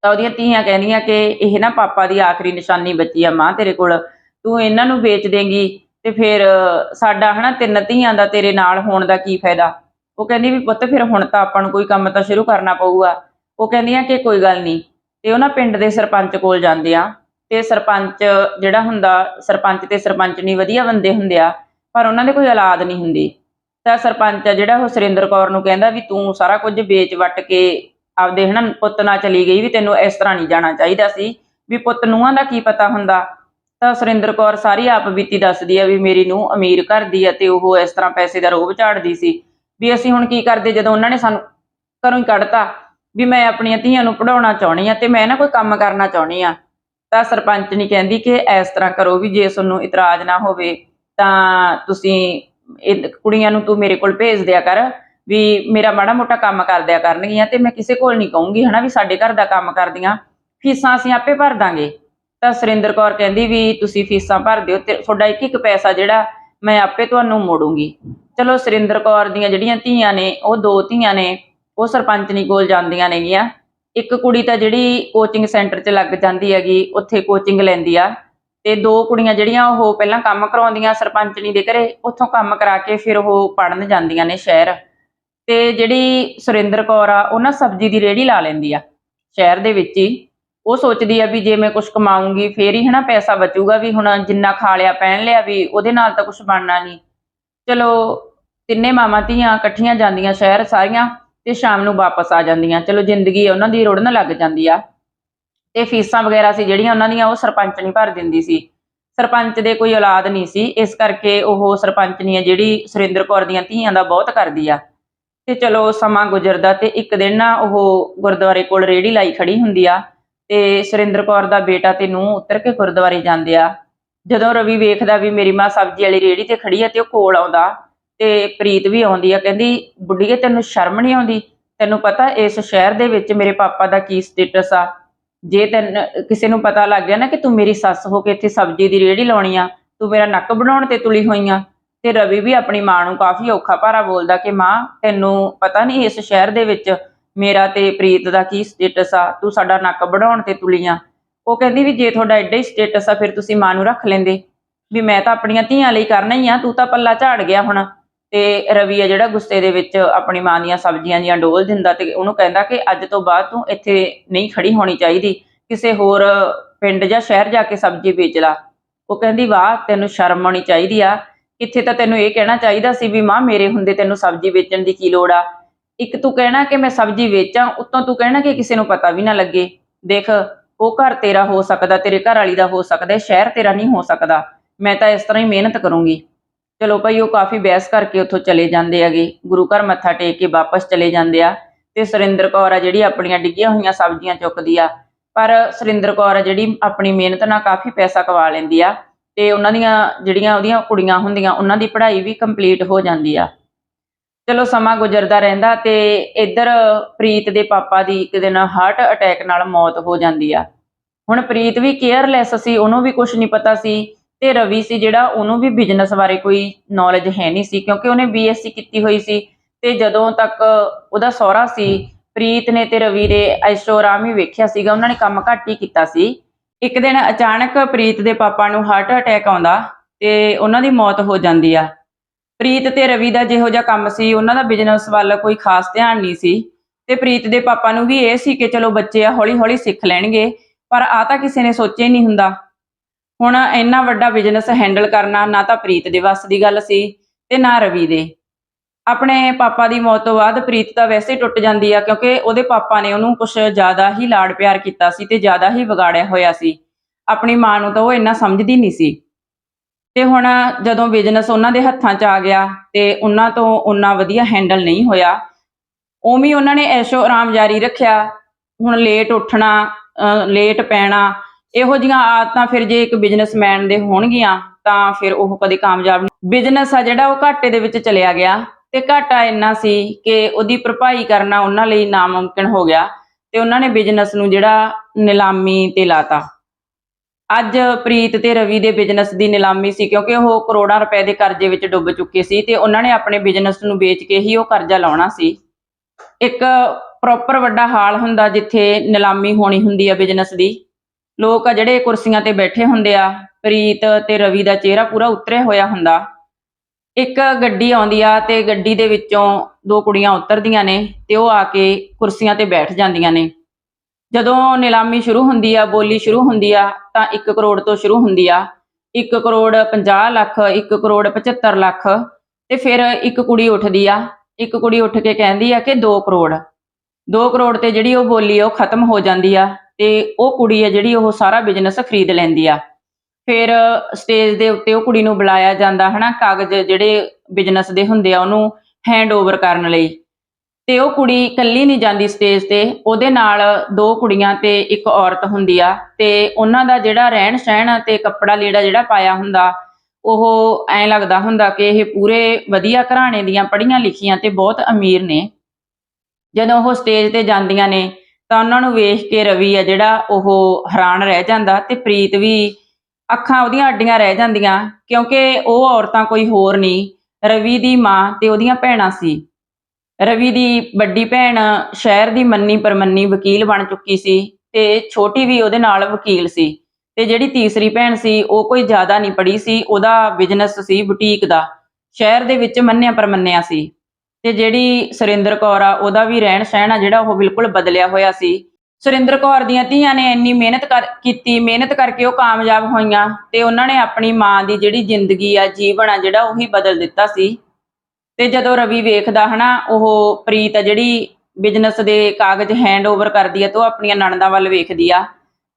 ਤਾਂ ਉਹਦੀਆਂ ਧੀਆਂ ਕਹਿੰਦੀਆਂ ਕਿ ਇਹ ਨਾ ਪਾਪਾ ਦੀ ਆਖਰੀ ਨਿਸ਼ਾਨੀ ਬਚੀ ਆ ਮਾਂ ਤੇਰੇ ਕੋਲ। ਤੂੰ ਇਹਨਾਂ ਨੂੰ ਵੇਚ ਦੇਂਗੀ ਤੇ ਫਿਰ ਸਾਡਾ ਹਨਾ ਤਿੰਨ ਧੀਆਂ ਦਾ ਤੇਰੇ ਨਾਲ ਹੋਣ ਦਾ ਕੀ ਫਾਇਦਾ? ਉਹ ਕਹਿੰਦੀ ਵੀ ਪੁੱਤ ਫਿਰ ਹੁਣ ਤਾਂ ਆਪਾਂ ਨੂੰ ਕੋਈ ਕੰਮ ਤਾਂ ਸ਼ੁਰੂ ਕਰਨਾ ਪਊਗਾ। ਉਹ ਕਹਿੰਦੀਆਂ ਕਿ ਕੋਈ ਗੱਲ ਨਹੀਂ। ਤੇ ਉਹ ਨਾ ਪਿੰਡ ਦੇ ਸਰਪੰਚ ਕੋਲ ਜਾਂਦੇ ਆ। ਤੇ ਸਰਪੰਚ ਜਿਹੜਾ ਹੁੰਦਾ, ਸਰਪੰਚ ਤੇ ਸਰਪੰਚ ਸਰਪੰਚਨੀ ਵਧੀਆ ਬੰਦੇ ਹੁੰਦੇ ਆ, ਪਰ ਉਹਨਾਂ ਦੇ ਕੋਈ ਔਲਾਦ ਨਹੀਂ ਹੁੰਦੀ। ਤਾਂ ਸਰਪੰਚ ਆ ਜਿਹੜਾ ਉਹ ਸੁਰਿੰਦਰ ਕੌਰ ਨੂੰ ਕਹਿੰਦਾ ਵੀ ਤੂੰ ਸਾਰਾ ਕੁਝ ਵੇਚ ਵੱਟ ਕੇ ਆਪਦੇ ਹਨਾ ਪੁੱਤ ਨਾਲ ਚਲੀ ਗਈ ਵੀ ਤੈਨੂੰ ਇਸ ਤਰ੍ਹਾਂ ਨਹੀਂ ਜਾਣਾ ਚਾਹੀਦਾ ਸੀ। ਵੀ ਪੁੱਤ ਨੂੰਹਾਂ ਦਾ ਕੀ ਪਤਾ ਹੁੰਦਾ? ਤਾਂ ਸੁਰਿੰਦਰ ਕੌਰ ਸਾਰੀ ਆਪ ਬੀਤੀ ਦੱਸਦੀ ਆ ਵੀ ਮੇਰੀ ਨੂੰਹ ਅਮੀਰ ਘਰ ਦੀ ਆ ਤੇ ਉਹ ਇਸ ਤਰ੍ਹਾਂ ਪੈਸੇ ਦਾ ਰੋਹ ਝਾੜਦੀ ਸੀ। ਵੀ ਅਸੀਂ ਹੁਣ ਕੀ ਕਰਦੇ ਜਦੋਂ ਉਹਨਾਂ ਨੇ ਸਾਨੂੰ ਘਰੋਂ ਹੀ ਕੱਢਤਾ ਵੀ ਮੈਂ ਆਪਣੀਆਂ ਧੀਆਂ ਨੂੰ ਪੜਾਉਣਾ ਚਾਹੁੰਦੀ ਆ ਤੇ ਮੈਂ ਨਾ ਕੋਈ ਕੰਮ ਕਰਨਾ ਚਾਹੁੰਦੀ ਆ ਤਾਂ ਸਰਪੰਚ ਨਹੀਂ ਕਹਿੰਦੀ ਕਿ ਇਸ ਤਰ੍ਹਾਂ ਕਰੋ ਵੀ ਜੇ ਤੁਹਾਨੂੰ ਇਤਰਾਜ਼ ਨਾ ਹੋਵੇ ਤਾਂ ਤੁਸੀਂ ਇਹ ਕੁੜੀਆਂ ਨੂੰ ਤੂੰ ਮੇਰੇ ਕੋਲ ਭੇਜ ਦਿਆ ਕਰ ਵੀ ਮੇਰਾ ਮਾੜਾ ਮੋਟਾ ਕੰਮ ਕਰ ਦਿਆ ਕਰਨਗੀਆਂ ਤੇ ਮੈਂ ਕਿਸੇ ਕੋਲ ਨਹੀਂ ਕਹੂੰਗੀ ਹਨਾ ਵੀ ਸਾਡੇ ਘਰ ਦਾ ਕੰਮ ਕਰਦੀਆਂ। ਫੀਸਾਂ ਅਸੀਂ ਆਪੇ ਭਰ ਦਾਂਗੇ। ਤਾਂ ਸੁਰਿੰਦਰ ਕੌਰ ਕਹਿੰਦੀ ਵੀ ਤੁਸੀਂ ਫੀਸਾਂ ਭਰ ਦਿਓ ਤੇ ਤੁਹਾਡਾ ਇੱਕ ਇੱਕ ਪੈਸਾ ਜਿਹੜਾ ਮੈਂ ਆਪੇ ਤੁਹਾਨੂੰ ਮੋੜੂੰਗੀ। ਚਲੋ ਸੁਰਿੰਦਰ ਕੌਰ ਦੀਆਂ ਜਿਹੜੀਆਂ ਧੀਆਂ ਨੇ, ਉਹ ਦੋ ਧੀਆਂ ਨੇ, ਉਹ ਸਰਪੰਚਨੀ ਕੋਲ ਜਾਂਦੀਆਂ ਨੇਗੀਆਂ। ਇੱਕ ਕੁੜੀ ਤਾਂ ਜਿਹੜੀ ਕੋਚਿੰਗ ਸੈਂਟਰ 'ਚ ਲੱਗ ਜਾਂਦੀ ਹੈਗੀ, ਉੱਥੇ ਕੋਚਿੰਗ ਲੈਂਦੀ ਆ। ਤੇ ਦੋ ਕੁੜੀਆਂ ਜਿਹੜੀਆਂ, ਉਹ ਪਹਿਲਾਂ ਕੰਮ ਕਰਾਉਂਦੀਆਂ ਸਰਪੰਚਨੀ ਦੇ ਘਰੇ, ਉੱਥੋਂ ਕੰਮ ਕਰਾ ਕੇ ਫਿਰ ਉਹ ਪੜਨ ਜਾਂਦੀਆਂ ਨੇ ਸ਼ਹਿਰ। ਤੇ ਜਿਹੜੀ ਸੁਰਿੰਦਰ ਕੌਰ ਆ, ਉਹ ਨਾ ਸਬਜ਼ੀ ਦੀ ਰੇਹੜੀ ਲਾ ਲੈਂਦੀ ਆ, ਸ਼ਹਿਰ ਦੇ ਵਿੱਚ ਹੀ। ਉਹ ਸੋਚਦੀ ਆ ਵੀ ਜੇ ਮੈਂ ਕੁਝ ਕਮਾਉਂਗੀ ਫੇਰ ਹੀ ਹਨਾ ਪੈਸਾ ਬਚੂਗਾ ਵੀ ਹੁਣ ਜਿੰਨਾ ਖਾ ਲਿਆ, ਪਹਿਨ ਲਿਆ ਵੀ, ਉਹਦੇ ਨਾਲ ਤਾਂ ਕੁਝ ਬਣਨਾ ਨਹੀਂ ਚਲੋ, ਤਿੰਨੇ ਮਾਵਾਂ ਧੀਆਂ ਇਕੱਠੀਆਂ ਜਾਂਦੀਆਂ ਸ਼ਹਿਰ ਸਾਰੀਆਂ ਤੇ ਸ਼ਾਮ ਨੂੰ ਵਾਪਸ ਆ ਜਾਂਦੀਆਂ। ਚਲੋ, ਜ਼ਿੰਦਗੀ ਉਹਨਾਂ ਦੀ ਰੁੜਨ ਲੱਗ ਜਾਂਦੀ ਆ। ਤੇ ਫੀਸਾਂ ਵਗੈਰਾ ਸੀ ਜਿਹੜੀਆਂ ਉਹਨਾਂ ਦੀਆਂ, ਉਹ ਸਰਪੰਚ ਨਹੀਂ ਭਰ ਦਿੰਦੀ ਸੀ। ਸਰਪੰਚ ਦੇ ਕੋਈ ਔਲਾਦ ਨਹੀਂ ਸੀ। ਇਸ ਕਰਕੇ ਉਹ ਸਰਪੰਚਨੀ ਆ, ਜਿਹੜੀ ਸੁਰਿੰਦਰ ਕੌਰ ਦੀਆਂ ਧੀਆਂ ਦਾ ਬਹੁਤ ਕਰਦੀ ਆ। ਤੇ ਚਲੋ, ਸਮਾਂ ਗੁਜ਼ਰਦਾ ਤੇ ਇੱਕ ਦਿਨ ਨਾ ਉਹ ਗੁਰਦੁਆਰੇ ਕੋਲ ਰੇੜੀ ਲਾਈ ਖੜੀ ਹੁੰਦੀ ਆ ਤੇ ਸੁਰਿੰਦਰ ਕੌਰ ਦਾ ਬੇਟਾ ਤੇ ਨੂੰ ਉਤਰ ਕੇ ਗੁਰਦੁਆਰੇ ਜਾਂਦੇ ਆ। ਜਦੋਂ ਰਵੀ ਵੇਖਦਾ ਵੀ ਮੇਰੀ ਮਾਂ ਸਬਜ਼ੀ ਵਾਲੀ ਰੇੜੀ ਤੇ ਖੜੀ ਆ ਤੇ ਉਹ ਕੋਲ ਆਉਂਦਾ ਤੇ ਪ੍ਰੀਤ ਵੀ ਆਉਂਦੀ ਆ, ਕਹਿੰਦੀ ਬੁੱਢੀਏ ਤੈਨੂੰ ਸ਼ਰਮ ਨਹੀਂ ਆਉਂਦੀ? ਤੈਨੂੰ ਪਤਾ ਇਸ ਸ਼ਹਿਰ ਦੇ ਵਿੱਚ ਮੇਰੇ ਪਾਪਾ ਦਾ ਕੀ ਸਟੇਟਸ ਆ? ਜੇ ਤੈਨੂੰ, ਕਿਸੇ ਨੂੰ ਪਤਾ ਲੱਗ ਗਿਆ ਨਾ ਕਿ ਤੂੰ ਮੇਰੀ ਸੱਸ ਹੋ ਕੇ ਇੱਥੇ ਸਬਜ਼ੀ ਦੀ ਰੇੜੀ ਲਾਉਣੀ ਆ, ਤੂੰ ਮੇਰਾ ਨੱਕ ਬਣਾਉਣ ਤੇ ਤੁਲੀ ਹੋਈ ਆ? ਤੇ ਰਵੀ ਵੀ ਆਪਣੀ ਮਾਂ ਨੂੰ ਕਾਫੀ ਔਖਾ ਭਾਰਾ ਬੋਲਦਾ ਕਿ, ਮਾਂ, ਤੈਨੂੰ ਪਤਾ ਨਹੀਂ ਇਸ ਸ਼ਹਿਰ ਦੇ ਵਿੱਚ ਮੇਰਾ ਤੇ ਪ੍ਰੀਤ ਦਾ ਕੀ ਸਟੇਟਸ ਆ? ਤੂੰ ਸਾਡਾ ਨੱਕ ਬਣਾਉਣ ਤੇ ਤੁਲੀ ਆ। ਉਹ ਕਹਿੰਦੀ ਵੀ ਜੇ ਤੁਹਾਡਾ ਐਡਾ ਹੀ ਸਟੇਟਸ ਆ, ਫਿਰ ਤੁਸੀਂ ਮਾਂ ਨੂੰ ਰੱਖ ਲੈਂਦੇ। ਵੀ ਮੈਂ ਤਾਂ ਆਪਣੀਆਂ ਧੀਆਂ ਲਈ ਕਰਨਾ ਹੀ ਆ, ਤੂੰ ਤਾਂ ਪੱਲਾ ਝਾੜ ਗਿਆ ਹੁਣ। ਤੇ ਰਵੀ ਆ ਜਿਹੜਾ ਗੁੱਸੇ ਦੇ ਵਿੱਚ ਆਪਣੀ ਮਾਂ ਦੀਆਂ ਸਬਜ਼ੀਆਂ ਦੀਆਂ ਡੋਲ ਦਿੰਦਾ ਤੇ ਉਹਨੂੰ ਕਹਿੰਦਾ ਕਿ ਅੱਜ ਤੋਂ ਬਾਅਦ ਤੂੰ ਇੱਥੇ ਨਹੀਂ ਖੜੀ ਹੋਣੀ ਚਾਹੀਦੀ। ਕਿਸੇ ਹੋਰ ਪਿੰਡ ਜਾਂ ਸ਼ਹਿਰ ਜਾ ਕੇ ਸਬਜ਼ੀ ਵੇਚ ਲਾ। ਉਹ ਕਹਿੰਦੀ, ਵਾਹ, ਤੈਨੂੰ ਸ਼ਰਮ ਆਉਣੀ ਚਾਹੀਦੀ ਆ। ਕਿੱਥੇ ਤਾਂ ਤੈਨੂੰ ਇਹ ਕਹਿਣਾ ਚਾਹੀਦਾ ਸੀ ਵੀ ਮਾਂ, ਮੇਰੇ ਹੁੰਦੇ ਤੈਨੂੰ ਸਬਜ਼ੀ ਵੇਚਣ ਦੀ ਕੀ ਲੋੜ ਆ? ਇੱਕ ਤੂੰ ਕਹਿਣਾ ਕਿ ਮੈਂ ਸਬਜ਼ੀ ਵੇਚਾਂ, ਉੱਤੋਂ ਤੂੰ ਕਹਿਣਾ ਕਿ ਕਿਸੇ ਨੂੰ ਪਤਾ ਵੀ ਨਾ ਲੱਗੇ। ਦੇਖ ਉਹ ਘਰ ਤੇਰਾ ਹੋ ਸਕਦਾ, ਤੇਰੇ ਘਰ ਵਾਲੀ ਦਾ ਹੋ ਸਕਦਾ, ਸ਼ਹਿਰ ਤੇਰਾ ਨਹੀਂ ਹੋ ਸਕਦਾ। ਮੈਂ ਤਾਂ ਇਸ ਤਰ੍ਹਾਂ ਹੀ ਮਿਹਨਤ ਕਰੂੰਗੀ। ਚਲੋ ਭਾਈ, ਉਹ ਕਾਫੀ ਬਹਿਸ ਕਰਕੇ ਉੱਥੋਂ ਚਲੇ ਜਾਂਦੇ ਹੈਗੇ। ਗੁਰੂ ਘਰ ਮੱਥਾ ਟੇਕ ਕੇ ਵਾਪਸ ਚਲੇ ਜਾਂਦੇ ਆ। ਤੇ ਸੁਰਿੰਦਰ ਕੌਰ ਆ ਜਿਹੜੀ ਆਪਣੀਆਂ ਡਿੱਗੀਆਂ ਹੋਈਆਂ ਸਬਜ਼ੀਆਂ ਚੁੱਕਦੀ ਆ। ਪਰ ਸੁਰਿੰਦਰ ਕੌਰ ਆ ਜਿਹੜੀ ਆਪਣੀ ਮਿਹਨਤ ਨਾਲ ਕਾਫੀ ਪੈਸਾ ਕਮਾ ਲੈਂਦੀ ਆ। ਤੇ ਉਹਨਾਂ ਦੀਆਂ ਜਿਹੜੀਆਂ ਉਹਦੀਆਂ ਕੁੜੀਆਂ ਹੁੰਦੀਆਂ, ਉਹਨਾਂ ਦੀ ਪੜ੍ਹਾਈ ਵੀ ਕੰਪਲੀਟ ਹੋ ਜਾਂਦੀ ਆ। ਚਲੋ ਸਮਾਂ ਗੁਜ਼ਰਦਾ ਰਹਿੰਦਾ ਤੇ ਇੱਧਰ ਪ੍ਰੀਤ ਦੇ ਪਾਪਾ ਦੀ ਇੱਕ ਦਿਨ ਹਾਰਟ ਅਟੈਕ ਨਾਲ ਮੌਤ ਹੋ ਜਾਂਦੀ ਆ। ਹੁਣ ਪ੍ਰੀਤ ਵੀ ਕੇਅਰਲੈਸ ਸੀ, ਉਹਨੂੰ ਵੀ ਕੁਝ ਨਹੀਂ ਪਤਾ ਸੀ ਤੇ ਰਵੀ ਸੀ ਜਿਹੜਾ ਉਹਨੂੰ ਵੀ ਬਿਜ਼ਨਸ ਬਾਰੇ ਕੋਈ ਨੌਲੇਜ ਹੈ ਨਹੀਂ ਸੀ ਕਿਉਂਕਿ ਉਹਨੇ ਬੀਐਸਸੀ ਕੀਤੀ ਹੋਈ ਸੀ ਤੇ ਜਦੋਂ ਤੱਕ ਉਹਦਾ ਸਹੁਰਾ ਸੀ, ਪ੍ਰੀਤ ਨੇ ਤੇ ਰਵੀ ਦੇ ਐਸ਼ੋ ਹੀ ਵੇਖਿਆ ਸੀਗਾ, ਉਹਨਾਂ ਨੇ ਕੰਮ ਘੱਟ ਹੀ ਕੀਤਾ ਸੀ। ਇੱਕ ਦਿਨ ਅਚਾਨਕ ਪ੍ਰੀਤ ਦੇ ਪਾਪਾ ਨੂੰ ਹਾਰਟ ਅਟੈਕ ਆਉਂਦਾ ਤੇ ਉਹਨਾਂ ਦੀ ਮੌਤ ਹੋ ਜਾਂਦੀ ਆ। ਪ੍ਰੀਤ ਤੇ ਰਵੀ ਦਾ ਜਿਹੋ ਜਿਹਾ ਕੰਮ ਸੀ, ਉਹਨਾਂ ਦਾ ਬਿਜ਼ਨਸ ਵੱਲ ਕੋਈ ਖਾਸ ਧਿਆਨ ਨਹੀਂ ਸੀ। ਤੇ ਪ੍ਰੀਤ ਦੇ ਪਾਪਾ ਨੂੰ ਵੀ ਇਹ ਸੀ ਕਿ ਚਲੋ ਬੱਚੇ ਆ ਹੌਲੀ ਹੌਲੀ ਸਿੱਖ ਲੈਣਗੇ, ਪਰ ਆ ਤਾਂ ਕਿਸੇ ਨੇ ਸੋਚਿਆ ਹੀ ਨਹੀਂ ਹੁੰਦਾ। ਹੁਣ ਇੰਨਾ ਵੱਡਾ ਬਿਜ਼ਨਸ ਹੈਂਡਲ ਕਰਨਾ ਨਾ ਤਾਂ ਪ੍ਰੀਤ ਦੇ ਵੱਸ ਦੀ ਗੱਲ ਸੀ ਤੇ ਨਾ ਰਵੀ ਦੇ। ਆਪਣੇ ਪਾਪਾ ਦੀ ਮੌਤ ਤੋਂ ਬਾਅਦ ਪ੍ਰੀਤ ਤਾਂ ਵੈਸੇ ਹੀ ਟੁੱਟ ਜਾਂਦੀ ਆ, ਕਿਉਂਕਿ ਉਹਦੇ ਪਾਪਾ ਨੇ ਉਹਨੂੰ ਕੁਝ ਜ਼ਿਆਦਾ ਹੀ ਲਾਡ ਪਿਆਰ ਕੀਤਾ ਸੀ ਤੇ ਜ਼ਿਆਦਾ ਹੀ ਵਿਗਾੜਿਆ ਹੋਇਆ ਸੀ। ਆਪਣੀ ਮਾਂ ਨੂੰ ਤਾਂ ਉਹ ਇੰਨਾ ਸਮਝਦੀ ਨਹੀਂ ਸੀ। ਤੇ ਹੁਣ ਜਦੋਂ ਬਿਜ਼ਨਸ ਉਹਨਾਂ ਦੇ ਹੱਥਾਂ 'ਚ ਆ ਗਿਆ ਤੇ ਉਹਨਾਂ ਤੋਂ ਉਹਨਾਂ ਵਧੀਆ ਹੈਂਡਲ ਨਹੀਂ ਹੋਇਆ, ਉਵੇਂ ਉਹਨਾਂ ਨੇ ਐਸ਼ੋ ਆਰਾਮ ਜਾਰੀ ਰੱਖਿਆ, ਹੁਣ ਲੇਟ ਉੱਠਣਾ ਲੇਟ ਪੈਣਾ, ਇਹੋ ਜੀਆਂ ਆਦਤਾਂ ਫਿਰ ਜੇ ਇੱਕ ਬਿਜ਼ਨਸਮੈਨ ਦੇ ਹੋਣਗੀਆਂ ਤਾਂ ਫਿਰ ਉਹ ਕਦੇ ਕਾਮਯਾਬ ਨਹੀਂ ਬਿਜ਼ਨਸ ਆ ਜਿਹੜਾ ਉਹ ਘਾਟੇ ਦੇ ਵਿੱਚ ਚਲਿਆ ਗਿਆ ਤੇ ਘਾਟਾ ਇੰਨਾ ਸੀ ਕਿ ਉਹਦੀ ਭਰਪਾਈ ਕਰਨਾ ਉਹਨਾਂ ਲਈ ਨਾਮੁਮਕਿਨ ਹੋ ਗਿਆ ਤੇ ਉਹਨਾਂ ਨੇ ਬਿਜ਼ਨਸ ਨੂੰ ਜਿਹੜਾ ਨਿਲਾਮੀ ਤੇ ਲਾਤਾ। ਅੱਜ ਪ੍ਰੀਤ ਤੇ ਰਵੀ ਦੇ ਬਿਜ਼ਨਸ ਦੀ ਨਿਲਾਮੀ ਸੀ ਕਿਉਂਕਿ ਉਹ ਕਰੋੜਾਂ ਰੁਪਏ ਦੇ ਕਰਜ਼ੇ ਵਿੱਚ ਡੁੱਬ ਚੁੱਕੇ ਸੀ ਤੇ ਉਹਨਾਂ ਨੇ ਆਪਣੇ ਬਿਜ਼ਨਸ ਨੂੰ ਵੇਚ ਕੇ ਹੀ ਉਹ ਕਰਜ਼ਾ ਲਾਉਣਾ ਸੀ। ਇੱਕ ਪ੍ਰੋਪਰ ਵੱਡਾ ਹਾਲ ਹੁੰਦਾ ਜਿੱਥੇ ਨਿਲਾਮੀ ਹੋਣੀ ਹੁੰਦੀ ਆ ਬਿਜ਼ਨਸ ਦੀ। ਲੋਕ ਆ ਜਿਹੜੇ ਕੁਰਸੀਆਂ ਤੇ ਬੈਠੇ ਹੁੰਦੇ ਆ, ਪ੍ਰੀਤ ਤੇ ਰਵੀ ਦਾ ਚਿਹਰਾ ਪੂਰਾ ਉਤਰਿਆ ਹੋਇਆ ਹੁੰਦਾ। ਇੱਕ ਗੱਡੀ ਆਉਂਦੀ ਆ ਤੇ ਗੱਡੀ ਦੇ ਵਿੱਚੋਂ ਦੋ ਕੁੜੀਆਂ ਉਤਰਦੀਆਂ ਨੇ ਤੇ ਉਹ ਆ ਕੇ ਕੁਰਸੀਆਂ ਤੇ ਬੈਠ ਜਾਂਦੀਆਂ ਨੇ। ਜਦੋਂ ਨਿਲਾਮੀ ਸ਼ੁਰੂ ਹੁੰਦੀ ਆ, ਬੋਲੀ ਸ਼ੁਰੂ ਹੁੰਦੀ ਆ, ਤਾਂ 1 ਕਰੋੜ ਤੋਂ ਸ਼ੁਰੂ ਹੁੰਦੀ ਆ। 1 ਕਰੋੜ 50 ਲੱਖ 1 ਕਰੋੜ 75 ਲੱਖ ਤੇ ਫਿਰ ਇੱਕ ਕੁੜੀ ਉੱਠਦੀ ਆ। ਇੱਕ ਕੁੜੀ ਉੱਠ ਕੇ ਕਹਿੰਦੀ ਆ ਕਿ 2 ਕਰੋੜ। 2 ਕਰੋੜ ਤੇ ਜਿਹੜੀ ਉਹ ਬੋਲੀ ਆ, ਉਹ ਖਤਮ ਹੋ ਜਾਂਦੀ ਆ ਤੇ ਉਹ ਕੁੜੀ ਆ ਜਿਹੜੀ ਉਹ ਸਾਰਾ ਬਿਜ਼ਨਸ ਖਰੀਦ ਲੈਂਦੀ ਆ। ਫਿਰ ਸਟੇਜ ਦੇ ਉੱਤੇ ਉਹ ਕੁੜੀ ਨੂੰ ਬੁਲਾਇਆ ਜਾਂਦਾ ਹਨਾ, ਕਾਗਜ਼ ਜਿਹੜੇ ਬਿਜ਼ਨਸ ਦੇ ਹੁੰਦੇ ਆ, ਉਹਨੂੰ ਹੈਂਡ ਓਵਰ ਕਰਨ ਲਈ। ਤੇ ਉਹ ਕੁੜੀ ਇਕੱਲੀ ਨਹੀਂ ਜਾਂਦੀ ਸਟੇਜ ਤੇ, ਉਹਦੇ ਨਾਲ ਦੋ ਕੁੜੀਆਂ ਤੇ ਇੱਕ ਔਰਤ ਹੁੰਦੀ ਆ ਤੇ ਉਹਨਾਂ ਦਾ ਜਿਹੜਾ ਰਹਿਣ ਸਹਿਣ ਤੇ ਕੱਪੜਾ ਲੀੜਾ ਜਿਹੜਾ ਪਾਇਆ ਹੁੰਦਾ, ਉਹ ਐਂ ਲੱਗਦਾ ਹੁੰਦਾ ਕਿ ਇਹ ਪੂਰੇ ਵਧੀਆ ਘਰਾਣੇ ਦੀਆਂ ਪੜ੍ਹੀਆਂ ਲਿਖੀਆਂ ਤੇ ਬਹੁਤ ਅਮੀਰ ਨੇ। ਜਦੋਂ ਉਹ ਸਟੇਜ ਤੇ ਜਾਂਦੀਆਂ ਨੇ, ਤਾਂ ਉਹਨਾਂ ਨੂੰ ਵੇਖ ਕੇ ਰਵੀ ਆ ਜਿਹੜਾ ਉਹ ਹੈਰਾਨ ਰਹਿ ਜਾਂਦਾ ਤੇ ਪ੍ਰੀਤ ਵੀ ਅੱਖਾਂ ਉਹਦੀਆਂ ਅੱਡੀਆਂ ਰਹਿ ਜਾਂਦੀਆਂ ਕਿਉਂਕਿ ਉਹ ਔਰਤਾਂ ਕੋਈ ਹੋਰ ਨਹੀਂ, ਰਵੀ ਦੀ ਮਾਂ ਤੇ ਉਹਦੀਆਂ ਭੈਣਾਂ ਸੀ। ਰਵੀ ਦੀ ਵੱਡੀ ਭੈਣ ਸ਼ਹਿਰ ਦੀ ਮੰਨੀ ਪਰਮੰਨੀ ਵਕੀਲ ਬਣ ਚੁੱਕੀ ਸੀ ਤੇ ਛੋਟੀ ਵੀ ਉਹਦੇ ਨਾਲ ਵਕੀਲ ਸੀ ਤੇ ਜਿਹੜੀ ਤੀਸਰੀ ਭੈਣ ਸੀ, ਉਹ ਕੋਈ ਜ਼ਿਆਦਾ ਨਹੀਂ ਪੜ੍ਹੀ ਸੀ, ਉਹਦਾ ਬਿਜ਼ਨਸ ਸੀ ਬੁਟੀਕ ਦਾ, ਸ਼ਹਿਰ ਦੇ ਵਿੱਚ ਮੰਨਿਆ ਪਰਮੰਨਿਆ ਸੀ ਤੇ ਜਿਹੜੀ ਸੁਰਿੰਦਰ ਕੌਰ ਆ, ਉਹਦਾ ਵੀ ਰਹਿਣ ਸਹਿਣ ਆ ਜਿਹੜਾ ਉਹ ਬਿਲਕੁਲ ਬਦਲਿਆ ਹੋਇਆ ਸੀ। ਸੁਰਿੰਦਰ ਕੌਰ ਦੀਆਂ ਧੀਆਂ ਨੇ ਇੰਨੀ ਮਿਹਨਤ ਕਰ, ਕੀਤੀ, ਮਿਹਨਤ ਕਰਕੇ ਉਹ ਕਾਮਯਾਬ ਹੋਈਆਂ ਤੇ ਉਹਨਾਂ ਨੇ ਆਪਣੀ ਮਾਂ ਦੀ ਜਿਹੜੀ ਜ਼ਿੰਦਗੀ ਆ, ਜੀਵਨ ਆ ਜਿਹੜਾ ਉਹੀ ਬਦਲ ਦਿੱਤਾ ਸੀ। ਤੇ ਜਦੋਂ ਰਵੀ ਵੇਖਦਾ ਹਨਾ, ਉਹ ਪ੍ਰੀਤ ਆ ਜਿਹੜੀ ਬਿਜ਼ਨਸ ਦੇ ਕਾਗਜ਼ ਹੈਂਡਓਵਰ ਕਰਦੀ ਆ ਤੇ ਉਹ ਆਪਣੀਆਂ ਨਣਦਾਂ ਵੱਲ ਵੇਖਦੀ ਆ।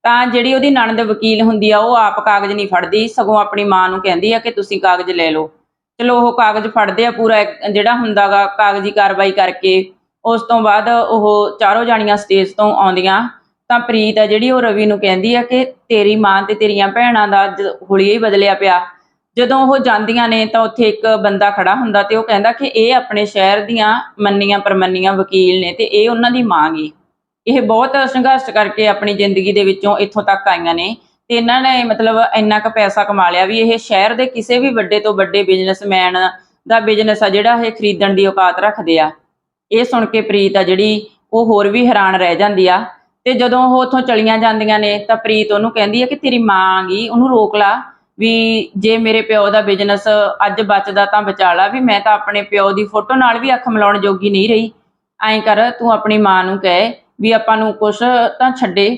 ਤਾਂ ਜਿਹੜੀ ਉਹਦੀ ਨਣਦ ਵਕੀਲ ਹੁੰਦੀ ਆ, ਉਹ ਆਪ ਕਾਗਜ਼ ਨਹੀਂ ਫੜਦੀ, ਸਗੋਂ ਆਪਣੀ ਮਾਂ ਨੂੰ ਕਹਿੰਦੀ ਆ ਕਿ ਤੁਸੀਂ ਕਾਗਜ਼ ਲੈ ਲਓ। ਚਲੋ ਉਹ ਕਾਗਜ਼ ਫੜਦੇ ਆ ਪੂਰਾ ਇੱਕ, ਜਿਹੜਾ ਹੁੰਦਾਗਾ ਕਾਗਜ਼ੀ ਕਾਰਵਾਈ ਕਰਕੇ, ਉਸ ਤੋਂ ਬਾਅਦ ਉਹ ਚਾਰੋਂ ਜਾਣੀਆਂ ਸਟੇਜ ਤੋਂ ਆਉਂਦੀਆਂ। ਤਾਂ ਪ੍ਰੀਤ ਆ ਜਿਹੜੀ ਉਹ ਰਵੀ ਨੂੰ ਕਹਿੰਦੀ ਆ ਕਿ ਤੇਰੀ ਮਾਂ ਤੇ ਤੇਰੀਆਂ ਭੈਣਾਂ ਦਾ ਜ- ਹੁਲੀਆ ਹੀ ਬਦਲਿਆ ਪਿਆ। ਜਦੋਂ ਉਹ ਜਾਂਦੀਆਂ ਨੇ ਤਾਂ ਉੱਥੇ ਇੱਕ ਬੰਦਾ ਖੜਾ ਹੁੰਦਾ ਤੇ ਉਹ ਕਹਿੰਦਾ ਕਿ ਇਹ ਆਪਣੇ ਸ਼ਹਿਰ ਦੀਆਂ ਮੰਨੀਆਂ ਪਰਮੰਨੀਆਂ ਵਕੀਲ ਨੇ ਤੇ ਇਹ ਉਹਨਾਂ ਦੀ ਮਾਂ ਗੀ। ਇਹ ਬਹੁਤ ਸੰਘਰਸ਼ ਕਰਕੇ ਆਪਣੀ ਜ਼ਿੰਦਗੀ ਦੇ ਵਿੱਚੋਂ ਇੱਥੋਂ ਤੱਕ ਆਈਆਂ ਨੇ ਤੇ ਇਹਨਾਂ ਨੇ ਮਤਲਬ ਇੰਨਾ ਕੁ ਪੈਸਾ ਕਮਾ ਲਿਆ ਵੀ ਇਹ ਸ਼ਹਿਰ ਦੇ ਕਿਸੇ ਵੀ ਵੱਡੇ ਤੋਂ ਵੱਡੇ ਬਿਜ਼ਨਸਮੈਨ ਦਾ ਬਿਜ਼ਨਸ ਆ ਜਿਹੜਾ ਇਹ ਖਰੀਦਣ ਦੀ ਔਕਾਤ ਰੱਖਦੇ ਆ। ਇਹ ਸੁਣ ਕੇ ਪ੍ਰੀਤ ਆ ਜਿਹੜੀ ਉਹ ਹੋਰ ਵੀ ਹੈਰਾਨ ਰਹਿ ਜਾਂਦੀ ਆ ਤੇ ਜਦੋਂ ਉਹ ਉੱਥੋਂ ਚਲੀਆਂ ਜਾਂਦੀਆਂ ਨੇ ਤਾਂ ਪ੍ਰੀਤ ਉਹਨੂੰ ਕਹਿੰਦੀ ਆ ਕਿ ਤੇਰੀ ਮਾਂ ਗਈ ਉਹਨੂੰ ਰੋਕ ਲਾ। ਵੀ ਜੇ ਮੇਰੇ ਪਿਓ ਦਾ ਬਿਜ਼ਨਸ ਅੱਜ ਬਚਦਾ ਤਾਂ ਬਚਾਲਾ ਵੀ ਮੈਂ ਤਾਂ ਆਪਣੇ ਪਿਓ ਦੀ ਫੋਟੋ ਨਾਲ ਵੀ ਅੱਖ ਮਿਲਾਉਣ ਜੋਗੀ ਨਹੀਂ ਰਹੀ। ਐਂ ਕਰ, ਤੂੰ ਆਪਣੀ ਮਾਂ ਨੂੰ ਕਹੇ ਵੀ ਆਪਾਂ ਨੂੰ ਕੁਛ ਤਾਂ ਛੱਡੇ।